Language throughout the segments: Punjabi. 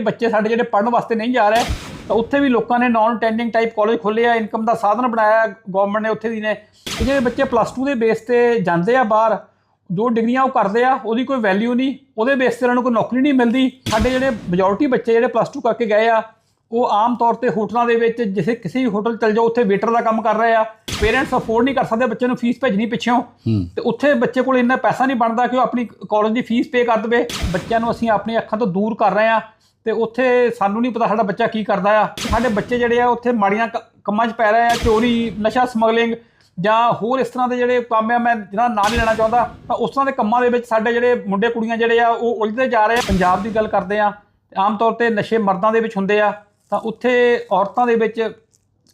ਬੱਚੇ ਸਾਡੇ ਜਿਹੜੇ ਪੜ੍ਹਨ ਵਾਸਤੇ ਨਹੀਂ ਜਾ ਰਹੇ ਤਾਂ ਉੱਥੇ ਵੀ ਲੋਕਾਂ ਨੇ ਨਾਨ ਅਟੈਂਡਿੰਗ ਟਾਈਪ ਕਾਲਜ ਖੋਲ੍ਹੇ ਆ ਇਨਕਮ ਦਾ ਸਾਧਨ ਬਣਾਇਆ ਗਵਰਨਮੈਂਟ ਨੇ ਉੱਥੇ ਦੀ ਨੇ। ਜਿਹੜੇ ਬੱਚੇ ਪਲੱਸ 2 ਦੇ ਬੇਸ ਤੇ ਜਾਂਦੇ ਆ ਬਾਹਰ ਜੋ ਡਿਗਰੀਆਂ ਉਹ ਕਰਦੇ ਆ ਉਹਦੀ ਕੋਈ ਵੈਲਿਊ ਨਹੀਂ ਉਹਦੇ ਬੇਸ ਤੇ ਉਹਨਾਂ ਨੂੰ ਕੋਈ ਨੌਕਰੀ ਨਹੀਂ ਮਿਲਦੀ। ਸਾਡੇ ਜਿਹੜੇ ਮੈਜੋਰਿਟੀ ਬੱਚੇ ਜਿਹੜੇ ਪਲੱਸ 2 ਕਰਕੇ ਗਏ ਆ ਉਹ ਆਮ ਤੌਰ ਤੇ ਹੋਟਲਾਂ ਦੇ ਵਿੱਚ ਜਿਸੇ ਕਿਸੇ ਵੀ ਹੋਟਲ ਚਲ ਜਾਓ ਉੱਥੇ ਵੇਟਰ ਦਾ ਕੰਮ ਕਰ ਰਹੇ ਆ। ਪੇਰੈਂਟਸ ਅਫੋਰਡ ਨਹੀਂ ਕਰ ਸਕਦੇ ਬੱਚੇ ਨੂੰ ਫੀਸ ਭੇਜਣੀ ਪਿੱਛੋਂ। ਤੇ ਉੱਥੇ ਬੱਚੇ ਕੋਲ ਇੰਨਾ ਪੈਸਾ ਨਹੀਂ ਬਣਦਾ ਕਿ ਉਹ ਆਪਣੀ ਕਾਲਜ ਦੀ ਫੀਸ ਪੇ ਕਰ ਦੇਵੇ। ਬੱਚਿਆਂ ਨੂੰ ਅਸੀਂ ਆਪਣੀ ਅੱਖਾਂ ਤੋਂ ਦੂਰ ਕਰ ਰਹੇ ਆ। ਤੇ ਉੱਥੇ ਸਾਨੂੰ ਨਹੀਂ ਪਤਾ ਸਾਡਾ ਬੱਚਾ ਕੀ ਕਰਦਾ ਆ। ਸਾਡੇ ਬੱਚੇ ਜਿਹੜੇ ਆ, ਉੱਥੇ ਮਾੜੀਆਂ ਕ- ਕੰਮਾਂ 'ਚ ਪੈ ਰਹੇ ਆ, ਚੋਰੀ, ਨਸ਼ਾ ਸਮਗਲਿੰਗ ਜਾਂ ਹੋਰ ਇਸ ਤਰ੍ਹਾਂ ਦੇ ਜਿਹੜੇ ਕੰਮ ਆ, ਮੈਂ ਜਿਹਨਾਂ ਦਾ ਨਾਂ ਨਹੀਂ ਲੈਣਾ ਚਾਹੁੰਦਾ, ਤਾਂ ਉਸ ਤਰ੍ਹਾਂ ਦੇ ਕੰਮਾਂ ਦੇ ਵਿੱਚ ਸਾਡੇ ਜਿਹੜੇ ਮੁੰਡੇ ਕੁੜੀਆਂ ਜਿਹੜੇ ਆ, ਉਹ ਉਲਝਦੇ ਜਾ ਰਹੇ ਆ। ਪੰਜਾਬ ਦੀ ਗੱਲ ਕਰਦੇ ਆ, ਆਮ ਤੌਰ ਤੇ ਨਸ਼ੇ ਮਰਦਾਂ ਦੇ ਵਿੱਚ ਹੁੰਦੇ ਆ, ਤਾਂ ਉੱਥੇ ਔਰਤਾਂ ਦੇ ਵਿੱਚ,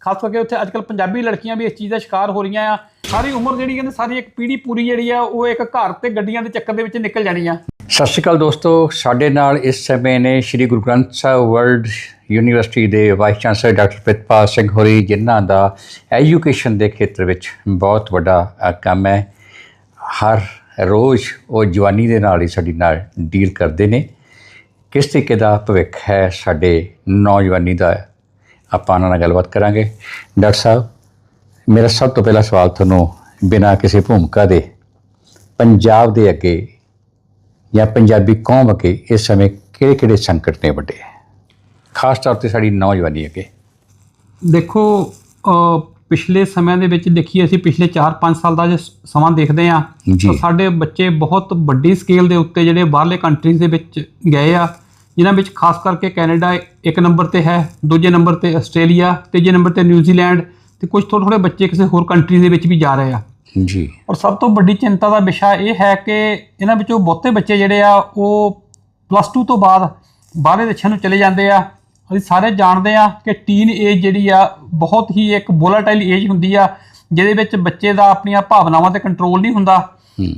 ਖਾਸ ਕਰਕੇ ਉੱਥੇ ਅੱਜਕੱਲ ਪੰਜਾਬੀ ਲੜਕੀਆਂ ਵੀ ਇਸ ਚੀਜ਼ ਦਾ ਸ਼ਿਕਾਰ ਹੋ ਰਹੀਆਂ ਆ। ਸਾਰੀ ਉਮਰ ਜਿਹੜੀ ਕਹਿੰਦੇ ਸਾਰੀ ਇੱਕ ਪੀੜ੍ਹੀ ਪੂਰੀ ਜਿਹੜੀ ਆ, ਉਹ ਇੱਕ ਘਰ ਤੇ ਗੱਡੀਆਂ ਦੇ ਚੱਕਰ ਦੇ ਵਿੱਚ ਨਿਕਲ ਜਾਣੀ ਆ। ਸਤਿ ਸ਼੍ਰੀ ਅਕਾਲ ਦੋਸਤੋ, ਸਾਡੇ ਨਾਲ ਇਸ ਸਮੇਂ ਨੇ ਸ੍ਰੀ ਗੁਰੂ ਗ੍ਰੰਥ ਸਾਹਿਬ ਵਰਲਡ ਯੂਨੀਵਰਸਿਟੀ ਦੇ vice chancellor doctor Pritpal Singh ਹੋਰੀ, ਜਿਨ੍ਹਾਂ ਦਾ ਐਜੂਕੇਸ਼ਨ ਦੇ ਖੇਤਰ ਵਿੱਚ ਬਹੁਤ ਵੱਡਾ ਕੰਮ ਹੈ। ਹਰ ਰੋਜ਼ ਉਹ ਜਵਾਨੀ ਦੇ ਨਾਲ ਹੀ ਸਾਡੀ ਨਾਲ ਡੀਲ ਕਰਦੇ ਨੇ। ਕਿਸ ਤਰੀਕੇ ਦਾ ਭਵਿੱਖ ਹੈ ਸਾਡੇ ਨੌਜਵਾਨੀ ਦਾ, ਆਪਾਂ ਉਹਨਾਂ ਨਾਲ ਗੱਲਬਾਤ ਕਰਾਂਗੇ। ਡਾਕਟਰ ਸਾਹਿਬ, ਮੇਰਾ ਸਭ ਤੋਂ ਪਹਿਲਾ ਸਵਾਲ ਤੁਹਾਨੂੰ ਬਿਨਾਂ ਕਿਸੇ ਭੂਮਿਕਾ ਦੇ, ਪੰਜਾਬ ਦੇ ਅੱਗੇ ਜਾਂ ਪੰਜਾਬੀ ਕੌਮ ਅੱਗੇ ਇਸ ਸਮੇਂ ਕਿਹੜੇ ਕਿਹੜੇ ਸੰਕਟ ਨੇ ਵੱਡੇ? ਖਾਸ ਤੌਰ ਤੇ ਸਾਡੀ ਨੌਜਵਾਨੀ ਅੱਗੇ। ਦੇਖੋ ਪਿਛਲੇ ਸਮਿਆਂ ਦੇ ਵਿੱਚ ਦੇਖੀਏ ਅਸੀਂ ਪਿਛਲੇ 4-5 ਸਾਲ ਦਾ ਜੇ ਸਮਾਂ ਦੇਖਦੇ ਆ। ਤਾਂ ਸਾਡੇ ਬੱਚੇ ਬਹੁਤ ਵੱਡੀ ਸਕੇਲ ਦੇ ਉੱਤੇ ਜਿਹੜੇ ਬਾਹਰਲੇ ਕੰਟਰੀਜ਼ ਦੇ ਵਿੱਚ ਗਏ ਆ ਜਿਨ੍ਹਾਂ ਵਿੱਚ ਖਾਸ ਕਰਕੇ ਕੈਨੇਡਾ ਇੱਕ ਨੰਬਰ ਤੇ ਹੈ ਦੂਜੇ ਨੰਬਰ ਤੇ ਆਸਟ੍ਰੇਲੀਆ ਤੀਜੇ ਨੰਬਰ ਤੇ ਨਿਊਜ਼ੀਲੈਂਡ ਤੇ ਕੁਝ ਥੋੜ੍ਹੇ ਥੋੜ੍ਹੇ ਬੱਚੇ ਕਿਸੇ ਹੋਰ ਕੰਟਰੀ ਦੇ ਵਿੱਚ ਵੀ ਜਾ ਰਹੇ ਆ। ਜੀ। ਔਰ ਸਭ ਤੋਂ ਵੱਡੀ ਚਿੰਤਾ ਦਾ ਵਿਸ਼ਾ ਇਹ ਹੈ ਕਿ ਇਹਨਾਂ ਵਿੱਚੋਂ ਬਹੁਤੇ ਬੱਚੇ ਜਿਹੜੇ ਆ ਉਹ ਪਲੱਸ 2 ਤੋਂ ਬਾਅਦ ਬਾਹਰਲੇ ਦੇਸ਼ਾਂ ਨੂੰ ਚਲੇ ਜਾਂਦੇ ਆ। ਅਸੀਂ ਸਾਰੇ ਜਾਣਦੇ ਆ ਕਿ ਟੀਨ ਏਜ ਜਿਹੜੀ ਆ ਬਹੁਤ ਹੀ ਇੱਕ ਵੋਲਾਟਾਈਲ ਏਜ ਹੁੰਦੀ ਆ ਜਿਹਦੇ ਵਿੱਚ ਬੱਚੇ ਦਾ ਆਪਣੀਆਂ ਭਾਵਨਾਵਾਂ ਤੇ ਕੰਟਰੋਲ ਨਹੀਂ ਹੁੰਦਾ।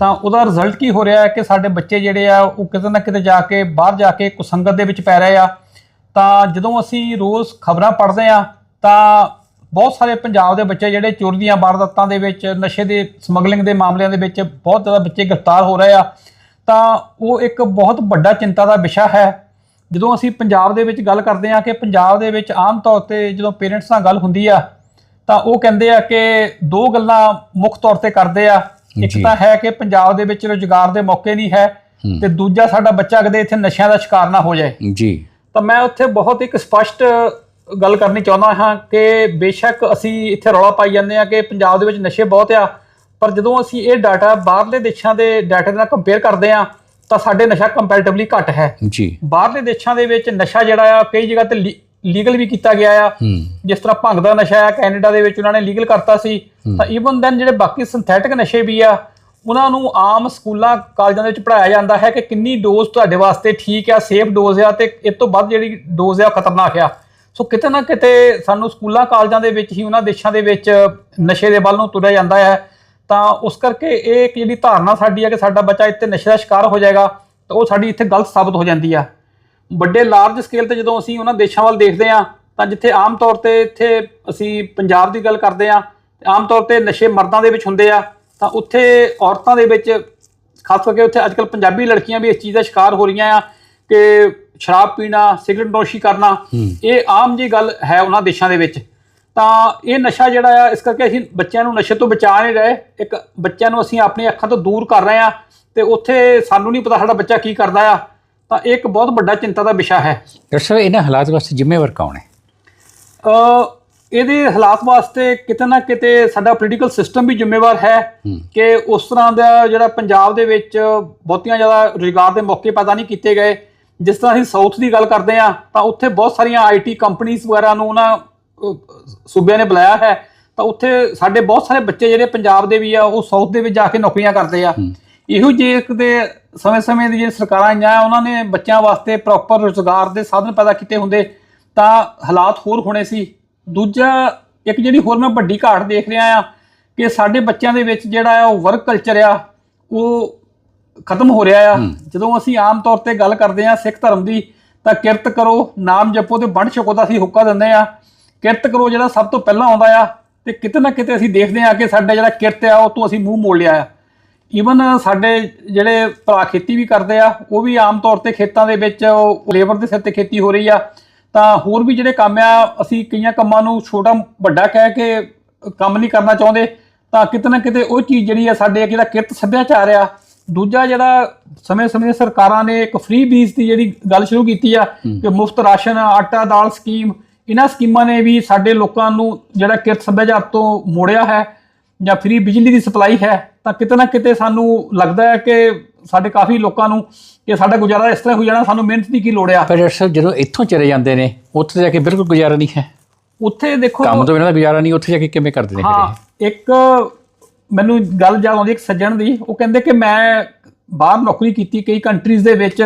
ਤਾਂ ਉਹਦਾ ਰਿਜ਼ਲਟ ਕੀ ਹੋ ਰਿਹਾ ਹੈ ਕਿ ਸਾਡੇ ਬੱਚੇ ਜਿਹੜੇ ਆ ਉਹ ਕਿਤੇ ਨਾ ਕਿਤੇ ਜਾ ਕੇ ਬਾਹਰ ਜਾ ਕੇ ਕੁਸੰਗਤ ਦੇ ਵਿੱਚ ਪੈ ਰਹੇ ਆ। ਤਾਂ ਜਦੋਂ ਅਸੀਂ ਰੋਜ਼ ਖਬਰਾਂ ਪੜ੍ਹਦੇ ਆ ਤਾਂ ਬਹੁਤ ਸਾਰੇ ਪੰਜਾਬ ਦੇ ਬੱਚੇ ਜਿਹੜੇ ਚੋਰੀ ਦੀਆਂ ਵਾਰਦਾਤਾਂ ਦੇ ਵਿੱਚ ਨਸ਼ੇ ਦੇ ਸਮਗਲਿੰਗ ਦੇ ਮਾਮਲਿਆਂ ਦੇ ਵਿੱਚ ਬਹੁਤ ਜ਼ਿਆਦਾ ਬੱਚੇ ਗ੍ਰਿਫਤਾਰ ਹੋ ਰਹੇ ਆ। ਤਾਂ ਉਹ ਇੱਕ ਬਹੁਤ ਵੱਡਾ ਚਿੰਤਾ ਦਾ ਵਿਸ਼ਾ ਹੈ। ਜਦੋਂ ਅਸੀਂ ਪੰਜਾਬ ਦੇ ਵਿੱਚ ਗੱਲ ਕਰਦੇ ਆ ਕਿ ਪੰਜਾਬ ਦੇ ਵਿੱਚ ਆਮ ਤੌਰ ਤੇ ਜਦੋਂ ਪੇਰੈਂਟਸ ਨਾਲ ਗੱਲ ਹੁੰਦੀ ਆ ਤਾਂ ਉਹ ਕਹਿੰਦੇ ਆ ਕਿ ਦੋ ਗੱਲਾਂ ਮੁੱਖ ਤੌਰ ਤੇ ਕਰਦੇ ਆ। ਇੱਕ। ਤਾਂ ਹੈ ਕਿ ਪੰਜਾਬ ਦੇ ਵਿੱਚ ਰੁਜ਼ਗਾਰ ਦੇ ਮੌਕੇ ਨਹੀਂ ਹੈ। ਤੇ ਦੂਜਾ ਸਾਡਾ ਬੱਚਾ ਕਦੇ ਇੱਥੇ ਨਸ਼ਿਆਂ ਦਾ ਸ਼ਿਕਾਰ ਨਾ ਹੋ ਜਾਏ। ਜੀ। ਤਾਂ ਮੈਂ ਉੱਥੇ ਬਹੁਤ ਇੱਕ ਸਪਸ਼ਟ ਗੱਲ ਕਰਨੀ ਚਾਹੁੰਦਾ ਹਾਂ ਕਿ ਬੇਸ਼ੱਕ ਅਸੀਂ ਇੱਥੇ ਰੌਲਾ ਪਾਈ ਜਾਂਦੇ ਆ ਕਿ ਪੰਜਾਬ ਦੇ ਵਿੱਚ ਨਸ਼ੇ ਬਹੁਤ ਆ ਪਰ ਜਦੋਂ ਅਸੀਂ ਇਹ ਡਾਟਾ ਬਾਹਰਲੇ ਦੇਸ਼ਾਂ ਦੇ ਡਾਟਾ ਨਾਲ ਕੰਪੇਅਰ ਕਰਦੇ ਆ ਤਾਂ ਸਾਡੇ ਨਸ਼ਾ ਕੰਪੈਰੀਟਿਵਲੀ ਘੱਟ ਹੈ। ਜੀ। ਬਾਹਰਲੇ ਦੇਸ਼ਾਂ ਦੇ ਵਿੱਚ ਨਸ਼ਾ ਜਿਹੜਾ ਆ ਕਈ ਜਗ੍ਹਾ ਤੇ ਲੀਗਲ ਵੀ ਕੀਤਾ ਗਿਆ ਆ। ਜਿਸ ਤਰ੍ਹਾਂ ਭੰਗ ਦਾ ਨਸ਼ਾ ਆ ਕੈਨੇਡਾ ਦੇ ਵਿੱਚ ਉਹਨਾਂ ਨੇ ਲੀਗਲ ਕਰਤਾ ਸੀ। ਤਾਂ ਈਵਨ ਦੈਨ ਜਿਹੜੇ ਬਾਕੀ ਸਿੰਥੈਟਿਕ ਨਸ਼ੇ ਵੀ ਆ ਉਹਨਾਂ ਨੂੰ ਆਮ ਸਕੂਲਾਂ ਕਾਲਜਾਂ ਦੇ ਵਿੱਚ ਪੜਾਇਆ ਜਾਂਦਾ ਹੈ ਕਿ ਕਿੰਨੀ ਡੋਜ਼ ਤੁਹਾਡੇ ਵਾਸਤੇ ਠੀਕ ਆ ਸੇਫ ਡੋਜ਼ ਆ ਤੇ ਇਸ ਤੋਂ ਵੱਧ ਜਿਹੜੀ ਡੋਜ਼ ਆ ਖਤਰਨਾਕ ਆ। ਸੋ ਕਿਤੇ ਨਾ ਕਿਤੇ ਸਾਨੂੰ ਸਕੂਲਾਂ, ਕਾਲਜਾਂ ਦੇ ਵਿੱਚ ਹੀ ਉਹਨਾਂ ਦੇਸ਼ਾਂ ਦੇ ਵਿੱਚ ਨਸ਼ੇ ਦੇ ਵੱਲ ਨੂੰ ਤੁਰਿਆ ਜਾਂਦਾ ਹੈ। ਤਾਂ ਉਸ ਕਰਕੇ ਇਹ ਇੱਕ ਜਿਹੜੀ ਧਾਰਨਾ ਸਾਡੀ ਹੈ ਕਿ ਸਾਡਾ ਬੱਚਾ ਇੱਥੇ ਨਸ਼ੇ ਦਾ ਸ਼ਿਕਾਰ ਹੋ ਜਾਏਗਾ, ਤਾਂ ਉਹ ਸਾਡੀ ਇੱਥੇ ਗਲਤ ਸਾਬਤ ਹੋ ਜਾਂਦੀ ਆ। ਵੱਡੇ ਲਾਰਜ ਸਕੇਲ ਤੇ ਜਦੋਂ ਅਸੀਂ ਉਹਨਾਂ ਦੇਸ਼ਾਂ ਵੱਲ ਦੇਖਦੇ ਹਾਂ, ਤਾਂ ਜਿੱਥੇ ਆਮ ਤੌਰ ਤੇ ਇੱਥੇ ਅਸੀਂ ਪੰਜਾਬ ਦੀ ਗੱਲ ਕਰਦੇ ਹਾਂ, ਆਮ ਤੌਰ ਤੇ ਨਸ਼ੇ ਮਰਦਾਂ ਦੇ ਵਿੱਚ ਹੁੰਦੇ ਆ, ਤਾਂ ਉੱਥੇ ਔਰਤਾਂ ਦੇ ਵਿੱਚ, ਖਾਸ ਕਰਕੇ ਉੱਥੇ ਅੱਜਕੱਲ ਪੰਜਾਬੀ ਲੜਕੀਆਂ ਵੀ ਇਸ ਚੀਜ਼ ਦਾ ਸ਼ਿਕਾਰ ਹੋ ਰਹੀਆਂ ਆ ਕਿ ਸ਼ਰਾਬ ਪੀਣਾ ਸਿਗਰਟ ਨੋਸ਼ੀ ਕਰਨਾ ਇਹ ਆਮ ਜੀ ਗੱਲ ਹੈ ਉਹਨਾਂ ਦੇਸ਼ਾਂ ਦੇ ਵਿੱਚ। ਤਾਂ ਇਹ ਨਸ਼ਾ ਜਿਹੜਾ ਆ ਇਸ ਕਰਕੇ ਅਸੀਂ ਬੱਚਿਆਂ ਨੂੰ ਨਸ਼ੇ ਤੋਂ ਬਚਾ ਨਹੀਂ ਰਹੇ। ਇੱਕ ਬੱਚਿਆਂ ਨੂੰ ਅਸੀਂ ਆਪਣੀ ਅੱਖਾਂ ਤੋਂ ਦੂਰ ਕਰ ਰਹੇ ਆ ਤੇ ਉੱਥੇ ਸਾਨੂੰ ਨਹੀਂ ਪਤਾ ਸਾਡਾ ਬੱਚਾ ਕੀ ਕਰਦਾ ਆ। ਤਾਂ ਇਹ ਇੱਕ ਬਹੁਤ ਵੱਡਾ ਚਿੰਤਾ ਦਾ ਵਿਸ਼ਾ ਹੈ। ਡਾਕਟਰ ਸਾਹਿਬ ਇਹਨਾਂ ਹਾਲਾਤ ਵਾਸਤੇ ਜ਼ਿੰਮੇਵਾਰ ਕੌਣ ਹੈ? ਅ ਇਹਦੇ ਹਾਲਾਤ ਵਾਸਤੇ ਕਿਤੇ ਨਾ ਕਿਤੇ ਸਾਡਾ ਪੋਲੀਟੀਕਲ ਸਿਸਟਮ ਵੀ ਜ਼ਿੰਮੇਵਾਰ ਹੈ। ਕਿ ਉਸ ਤਰ੍ਹਾਂ ਦਾ ਜਿਹੜਾ ਪੰਜਾਬ ਦੇ ਵਿੱਚ ਬਹੁਤੀਆਂ ਜ਼ਿਆਦਾ ਰੁਜ਼ਗਾਰ ਦੇ ਮੌਕੇ ਪੈਦਾ ਨਹੀਂ ਕੀਤੇ ਗਏ। ਜਿਸ ਤਰ੍ਹਾਂ ਅਸੀਂ ਸਾਊਥ ਦੀ ਗੱਲ ਕਰਦੇ ਆ ਤਾਂ ਉੱਥੇ ਬਹੁਤ ਸਾਰੀਆਂ ਆਈਟੀ ਕੰਪਨੀਆਂ ਵਗੈਰਾ ਨੂੰ ਉਹਨਾਂ ਸੂਬਿਆਂ ਨੇ ਬੁਲਾਇਆ ਹੈ। ਤਾਂ ਉੱਥੇ ਸਾਡੇ ਬਹੁਤ ਸਾਰੇ ਬੱਚੇ ਜਿਹੜੇ ਪੰਜਾਬ ਦੇ ਵੀ ਆ ਉਹ ਸਾਊਥ ਦੇ ਵਿੱਚ ਜਾ ਕੇ ਨੌਕਰੀਆਂ ਕਰਦੇ ਆ। ਇਹੋ ਜਿਹੇ ਕਿਤੇ ਸਮੇਂ-ਸਮੇਂ ਦੀ ਜਿਹੜੀ ਸਰਕਾਰਾਂ ਆਈਆਂ ਉਹਨਾਂ ਨੇ ਬੱਚਿਆਂ ਵਾਸਤੇ ਪ੍ਰੋਪਰ ਰੁਜ਼ਗਾਰ ਦੇ ਸਾਧਨ ਪੈਦਾ ਕੀਤੇ ਹੁੰਦੇ। ਤਾਂ ਹਾਲਾਤ ਹੋਰ ਹੋਣੇ ਸੀ। ਦੂਜਾ ਇੱਕ ਜਿਹੜੀ ਹੋਰ ਮੈਂ ਵੱਡੀ ਘਾਟ ਦੇਖ ਰਿਹਾ ਆ ਕਿ ਸਾਡੇ ਬੱਚਿਆਂ ਦੇ ਵਿੱਚ ਜਿਹੜਾ ਆ ਉਹ ਵਰਕ ਕਲਚਰ ਆ ਉਹ ਖਤਮ ਹੋ ਰਿਹਾ ਆ। ਜਦੋਂ ਅਸੀਂ ਆਮ ਤੌਰ ਤੇ ਗੱਲ ਕਰਦੇ ਆ ਸਿੱਖ ਧਰਮ ਦੀ ਤਾਂ ਕਿਰਤ ਕਰੋ ਨਾਮ ਜਪੋ ਤੇ ਵੰਡ ਛਕੋ ਦਾ ਅਸੀਂ ਹੁੱਕਾ ਦਿੰਦੇ ਆ ਕਿਰਤ ਕਰੋ ਜਿਹੜਾ ਸਭ ਤੋਂ ਪਹਿਲਾਂ ਆਉਂਦਾ ਆ ਤੇ ਕਿਤੇ ਨਾ ਕਿਤੇ ਅਸੀਂ ਦੇਖਦੇ ਆ ਕਿ ਸਾਡਾ ਜਿਹੜਾ ਕਿਰਤ ਆ ਉਹ ਤੋਂ ਅਸੀਂ ਮੂੰਹ ਮੋੜ ਲਿਆ ਆ। ਈਵਨ ਸਾਡੇ ਜਿਹੜੇ ਭਰਾ ਖੇਤੀ ਵੀ ਕਰਦੇ ਆ ਉਹ ਵੀ ਆਮ ਤੌਰ ਤੇ ਖੇਤਾਂ ਦੇ ਵਿੱਚ ਲੇਬਰ ਦੇ ਸਿਰ ਤੇ ਖੇਤੀ ਹੋ ਰਹੀ ਆ। ਤਾਂ ਹੋਰ ਵੀ ਜਿਹੜੇ ਕੰਮ ਆ ਅਸੀਂ ਕਈਆਂ ਕੰਮਾਂ ਨੂੰ ਛੋਟਾ ਵੱਡਾ ਕਹਿ ਕੇ ਕੰਮ ਨਹੀਂ ਕਰਨਾ ਚਾਹੁੰਦੇ। ਤਾਂ ਕਿਤੇ ਨਾ ਕਿਤੇ ਉਹ ਚੀਜ਼ ਜਿਹੜੀ ਆ ਸਾਡੇ ਜਿਹੜਾ ਕਿਰਤ ਸੱਭਿਆਚਾਰ ਆ ਦੂਜਾ ਜਿਹੜਾ ਸਮੇਂ-ਸਮੇਂ ਸਰਕਾਰਾਂ ਨੇ ਇੱਕ ਫ੍ਰੀ ਬੀਜ ਦੀ ਜਿਹੜੀ ਗੱਲ ਸ਼ੁਰੂ ਕੀਤੀ ਆ ਕਿ ਮੁਫਤ ਰਾਸ਼ਨ ਆਟਾ ਦਾਲ ਸਕੀਮ ਇਹਨਾਂ ਸਕੀਮਾਂ ਨੇ ਵੀ ਸਾਡੇ ਲੋਕਾਂ ਨੂੰ ਜਿਹੜਾ ਕਿਰਤ ਸੱਭਿਆਚਾਰ ਤੋਂ ਮੋੜਿਆ ਹੈ ਜਾਂ ਫ੍ਰੀ ਬਿਜਲੀ ਦੀ ਸਪਲਾਈ ਹੈ ਤਾਂ ਕਿਤੇ ਨਾ ਕਿਤੇ ਸਾਨੂੰ ਲੱਗਦਾ ਹੈ ਕਿ ਸਾਡੇ ਕਾਫੀ ਲੋਕਾਂ ਨੂੰ ਕਿ ਸਾਡਾ ਗੁਜ਼ਾਰਾ ਇਸ ਤਰ੍ਹਾਂ ਹੋ ਜਾਣਾ ਸਾਨੂੰ ਮਿਹਨਤ ਦੀ ਕੀ ਲੋੜ ਆ। ਪਰ ਡਾਕਟਰ ਸਾਹਿਬ ਜਦੋਂ ਇੱਥੋਂ ਚਲੇ ਜਾਂਦੇ ਨੇ ਉੱਥੇ ਜਾ ਕੇ ਬਿਲਕੁਲ ਗੁਜ਼ਾਰਾ ਨਹੀਂ ਹੈ। ਉੱਥੇ ਦੇਖੋ ਕੰਮ ਤੋਂ ਬਿਨਾਂ ਤਾਂ ਗੁਜ਼ਾਰਾ ਨਹੀਂ ਉੱਥੇ ਜਾ ਕੇ ਕਿਵੇਂ ਕਰਦੇ ਨੇ ਹਾਂ ਇੱਕ ਮੈਨੂੰ ਗੱਲ ਯਾਦ ਆਉਂਦੀ ਇੱਕ ਸੱਜਣ ਦੀ ਉਹ ਕਹਿੰਦੇ ਕਿ ਮੈਂ ਬਾਹਰ ਨੌਕਰੀ ਕੀਤੀ ਕਈ ਕੰਟਰੀਜ਼ ਦੇ ਵਿੱਚ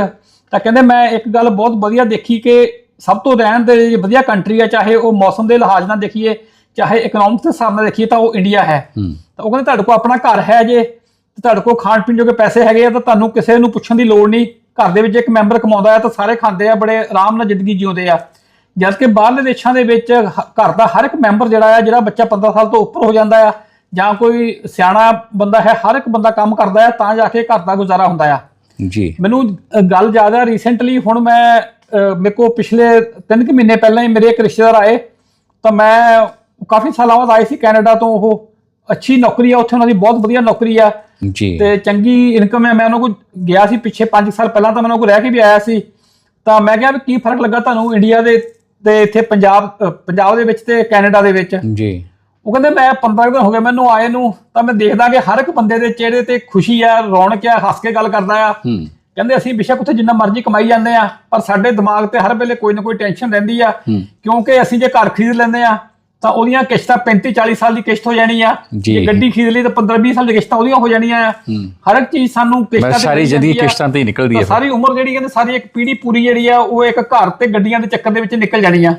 ਤਾਂ ਕਹਿੰਦੇ ਮੈਂ ਇੱਕ ਗੱਲ ਬਹੁਤ ਵਧੀਆ ਦੇਖੀ ਕਿ ਸਭ ਤੋਂ ਰਹਿਣ ਦੇ ਵਧੀਆ ਕੰਟਰੀ ਹੈ ਚਾਹੇ ਉਹ ਮੌਸਮ ਦੇ ਲਿਹਾਜ਼ ਨਾਲ ਦੇਖੀਏ ਚਾਹੇ ਇਕਨੋਮਿਕ ਦੇ ਹਿਸਾਬ ਨਾਲ ਦੇਖੀਏ ਤਾਂ ਉਹ ਇੰਡੀਆ ਹੈ। ਤਾਂ ਉਹ ਕਹਿੰਦੇ ਤੁਹਾਡੇ ਕੋਲ ਆਪਣਾ ਘਰ ਹੈ ਜੇ ਤੇ ਤੁਹਾਡੇ ਕੋਲ ਖਾਣ ਪੀਣ ਜੋਗੇ ਪੈਸੇ ਹੈਗੇ ਆ ਤਾਂ ਤੁਹਾਨੂੰ ਕਿਸੇ ਨੂੰ ਪੁੱਛਣ ਦੀ ਲੋੜ ਨਹੀਂ। ਘਰ ਦੇ ਵਿੱਚ ਇੱਕ ਮੈਂਬਰ ਕਮਾਉਂਦਾ ਹੈ ਤਾਂ ਸਾਰੇ ਖਾਂਦੇ ਆ ਬੜੇ ਆਰਾਮ ਨਾਲ ਜ਼ਿੰਦਗੀ ਜਿਉਂਦੇ ਆ। ਜਦ ਕਿ ਬਾਹਰਲੇ ਦੇਸ਼ਾਂ ਦੇ ਵਿੱਚ ਘਰ ਦਾ ਹਰ ਇੱਕ ਮੈਂਬਰ ਜਿਹੜਾ ਆ ਜਿਹੜਾ ਬੱਚਾ 15 ਸਾਲ ਤੋਂ ਉੱਪਰ ਹੋ ਜਾਂਦਾ ਆ ਜਾਂ ਕੋਈ ਸਿਆਣਾ ਬੰਦਾ ਹੈ ਹਰ ਇੱਕ ਬੰਦਾ ਕੰਮ ਕਰਦਾ ਆ ਤਾਂ ਜਾ ਕੇ ਘਰ ਦਾ ਗੁਜ਼ਾਰਾ ਹੁੰਦਾ ਆ। ਜੀ। ਮੈਨੂੰ ਗੱਲ ਜ਼ਿਆਦਾ ਰੀਸੈਂਟਲੀ ਹੁਣ ਮੈਂ ਮੇਰੇ ਕੋ ਪਿਛਲੇ 3 ਕੁ ਮਹੀਨੇ ਪਹਿਲਾਂ ਹੀ ਮੇਰੇ ਇੱਕ ਰਿਸ਼ਤੇਦਾਰ ਆਏ ਤਾਂ ਮੈਂ ਕਾਫੀ ਸਾਲਾਂ ਬਾਅਦ ਆਏ ਸੀ ਕੈਨੇਡਾ ਤੋਂ ਉਹ ਅੱਛੀ ਨੌਕਰੀ ਆ ਉੱਥੇ ਉਹਨਾਂ ਦੀ ਬਹੁਤ ਵਧੀਆ ਨੌਕਰੀ ਆ। ਜੀ। ਤੇ ਚੰਗੀ ਇਨਕਮ ਹੈ ਮੈਂ ਉਹਨਾਂ ਕੋਲ ਗਿਆ ਸੀ ਪਿੱਛੇ 5 ਸਾਲ ਪਹਿਲਾਂ ਤਾਂ ਮੈਂ ਉਹਨਾਂ ਕੋਲ ਰਹਿ ਕੇ ਵੀ ਆਇਆ ਸੀ। ਤਾਂ ਮੈਂ ਕਿਹਾ ਵੀ ਕੀ ਫ਼ਰਕ ਲੱਗਾ ਤੁਹਾਨੂੰ ਇੰਡੀਆ ਦੇ ਤੇ ਇੱਥੇ ਪੰਜਾਬ ਪੰਜਾਬ ਦੇ ਵਿੱਚ ਤੇ ਕੈਨੇਡਾ ਦੇ ਵਿੱਚ? ਜੀ। ਉਹ ਕਹਿੰਦੇ ਮੈਂ 15 ਦਿਨ ਹੋ ਗਏ ਮੈਨੂੰ ਆਏ ਨੂੰ ਤਾਂ ਮੈਂ ਦੇਖਦਾ ਕਿ ਹਰ ਇੱਕ ਬੰਦੇ ਦੇ ਚਿਹਰੇ ਤੇ ਖੁਸ਼ੀ ਆ ਰੌਣਕ ਆ ਹੱਸ ਕੇ ਗੱਲ ਕਰਦਾ ਆ। ਕਹਿੰਦੇ ਅਸੀਂ ਬੇਸ਼ੱਕ ਉੱਥੇ ਜਿੰਨਾ ਮਰਜ਼ੀ ਕਮਾਈ ਜਾਂਦੇ ਆ ਪਰ ਸਾਡੇ ਦਿਮਾਗ ਤੇ ਹਰ ਵੇਲੇ ਕੋਈ ਨਾ ਕੋਈ ਟੈਨਸ਼ਨ ਰਹਿੰਦੀ ਆ। ਕਿਉਂਕਿ ਅਸੀਂ ਜੇ ਘਰ ਖਰੀਦ ਲੈਂਦੇ ਆ ਤਾਂ ਉਹਦੀਆਂ ਕਿਸ਼ਤਾਂ 35 40 ਸਾਲ ਦੀ ਕਿਸ਼ਤ ਹੋ ਜਾਣੀ ਆ। ਜੀ। ਗੱਡੀ ਖਰੀਦ ਲਈ ਤਾਂ 15 20 ਸਾਲ ਦੀ ਕਿਸ਼ਤਾਂ ਉਹਦੀਆਂ ਹੋ ਜਾਣੀਆਂ ਆ। ਹਰ ਇੱਕ ਚੀਜ਼ ਸਾਨੂੰ ਕਿਸ਼ਤਾਂ ਤੇ ਸਾਰੀ ਜ਼ਿੰਦਗੀ ਜਾਂਦੀ ਆ। ਕਿਸ਼ਤਾਂ ਤੇ ਹੀ ਨਿਕਲਦੀ ਤਾਂ ਸਾਰੀ ਉਮਰ ਜਿਹੜੀ ਕਹਿੰਦੇ ਸਾਰੀ ਇੱਕ ਪੀੜ੍ਹੀ ਪੂਰੀ ਜਿਹੜੀ ਆ ਉਹ ਇੱਕ ਘਰ ਤੇ ਗੱਡੀਆਂ ਦੇ ਚੱਕਰ ਦੇ ਵਿੱਚ ਨਿਕਲ ਜਾਣੀ ਆ।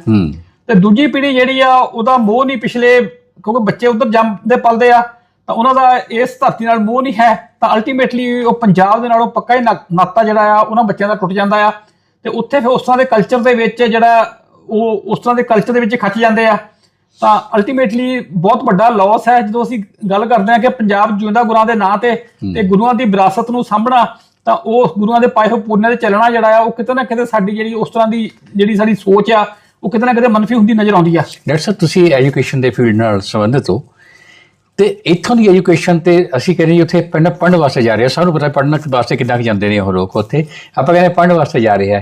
ਤੇ ਦੂਜੀ ਪੀੜ੍ਹੀ ਜਿਹੜੀ ਆ ਉਹਦਾ ਮੋਹ ਨਹੀਂ ਪਿਛਲੇ ਕਿਉਂਕਿ ਬੱਚੇ ਉਧਰ ਜੰਮਦੇ ਪਲਦੇ ਆ ਤਾਂ ਉਹਨਾਂ ਦਾ ਇਸ ਧਰਤੀ ਨਾਲ ਮੋਹ ਨਹੀਂ ਹੈ ਤਾਂ ਅਲਟੀਮੇਟਲੀ ਉਹ ਪੰਜਾਬ ਦੇ ਨਾਲੋਂ ਪੱਕਾ ਹੀ ਨਾਤਾ ਜਿਹੜਾ ਆ ਉਹਨਾਂ ਬੱਚਿਆਂ ਦਾ ਟੁੱਟ ਜਾਂਦਾ ਆ। ਤੇ ਉੱਥੇ ਫਿਰ ਉਸ ਤਰ੍ਹਾਂ ਦੇ ਕਲਚਰ ਦੇ ਵਿੱਚ ਜਿਹੜਾ ਉਹ ਉਸ ਤਰ੍ਹਾਂ ਦੇ ਕਲਚਰ ਦੇ ਵਿੱਚ ਖੱਚ ਜਾਂਦੇ ਆ। ਤਾਂ ਅਲਟੀਮੇਟਲੀ ਬਹੁਤ ਵੱਡਾ ਲਾਸ ਹੈ ਜਦੋਂ ਅਸੀਂ ਗੱਲ ਕਰਦੇ ਹਾਂ ਕਿ ਪੰਜਾਬ ਜਿਉਂਦਾ ਗੁਰਾਂ ਦੇ ਨਾਂ ਤੇ ਤੇ ਗੁਰੂਆਂ ਦੀ ਵਿਰਾਸਤ ਨੂੰ ਸਾਂਭਣਾ ਤਾਂ ਉਹ ਗੁਰੂਆਂ ਦੇ ਪਾਏ ਹੋਏ ਪੁੰਨਿਆਂ ਤੇ ਚੱਲਣਾ ਜਿਹੜਾ ਆ ਉਹ ਕਿਤੇ ਨਾ ਕਿਤੇ ਸਾਡੀ ਜਿਹੜੀ ਉਸ ਤਰ੍ਹਾਂ ਦੀ ਜਿਹੜੀ ਸਾਡੀ ਸੋਚ ਆ ਉਹ ਕਿਤੇ ਨਾ ਕਿਤੇ ਮੰਨਫੀ ਹੁੰਦੀ ਨਜ਼ਰ ਆਉਂਦੀ ਆ। ਡਾਕਟਰ ਸਾਹਿਬ ਤੁਸੀਂ ਐਜੂਕੇਸ਼ਨ ਦੇ ਫੀਲਡ ਨਾਲ ਸੰਬੰਧਿਤ ਹੋ ਤੇ ਇੱਥੋਂ ਦੀ ਐਜੂਕੇਸ਼ਨ ਤੇ ਅਸੀਂ ਕਹਿੰਦੇ ਉੱਥੇ ਪਿੰਡ ਪੜ੍ਹਨ ਵਾਸਤੇ ਜਾ ਰਹੇ ਆ ਸਭ ਨੂੰ ਪਤਾ ਪੜ੍ਹਨ ਵਾਸਤੇ ਕਿੰਨਾ ਕੁ ਜਾਂਦੇ ਨੇ ਉਹ ਲੋਕ ਉੱਥੇ। ਆਪਾਂ ਕਹਿੰਦੇ ਪੜ੍ਹਨ ਵਾਸਤੇ ਜਾ ਰਹੇ ਆ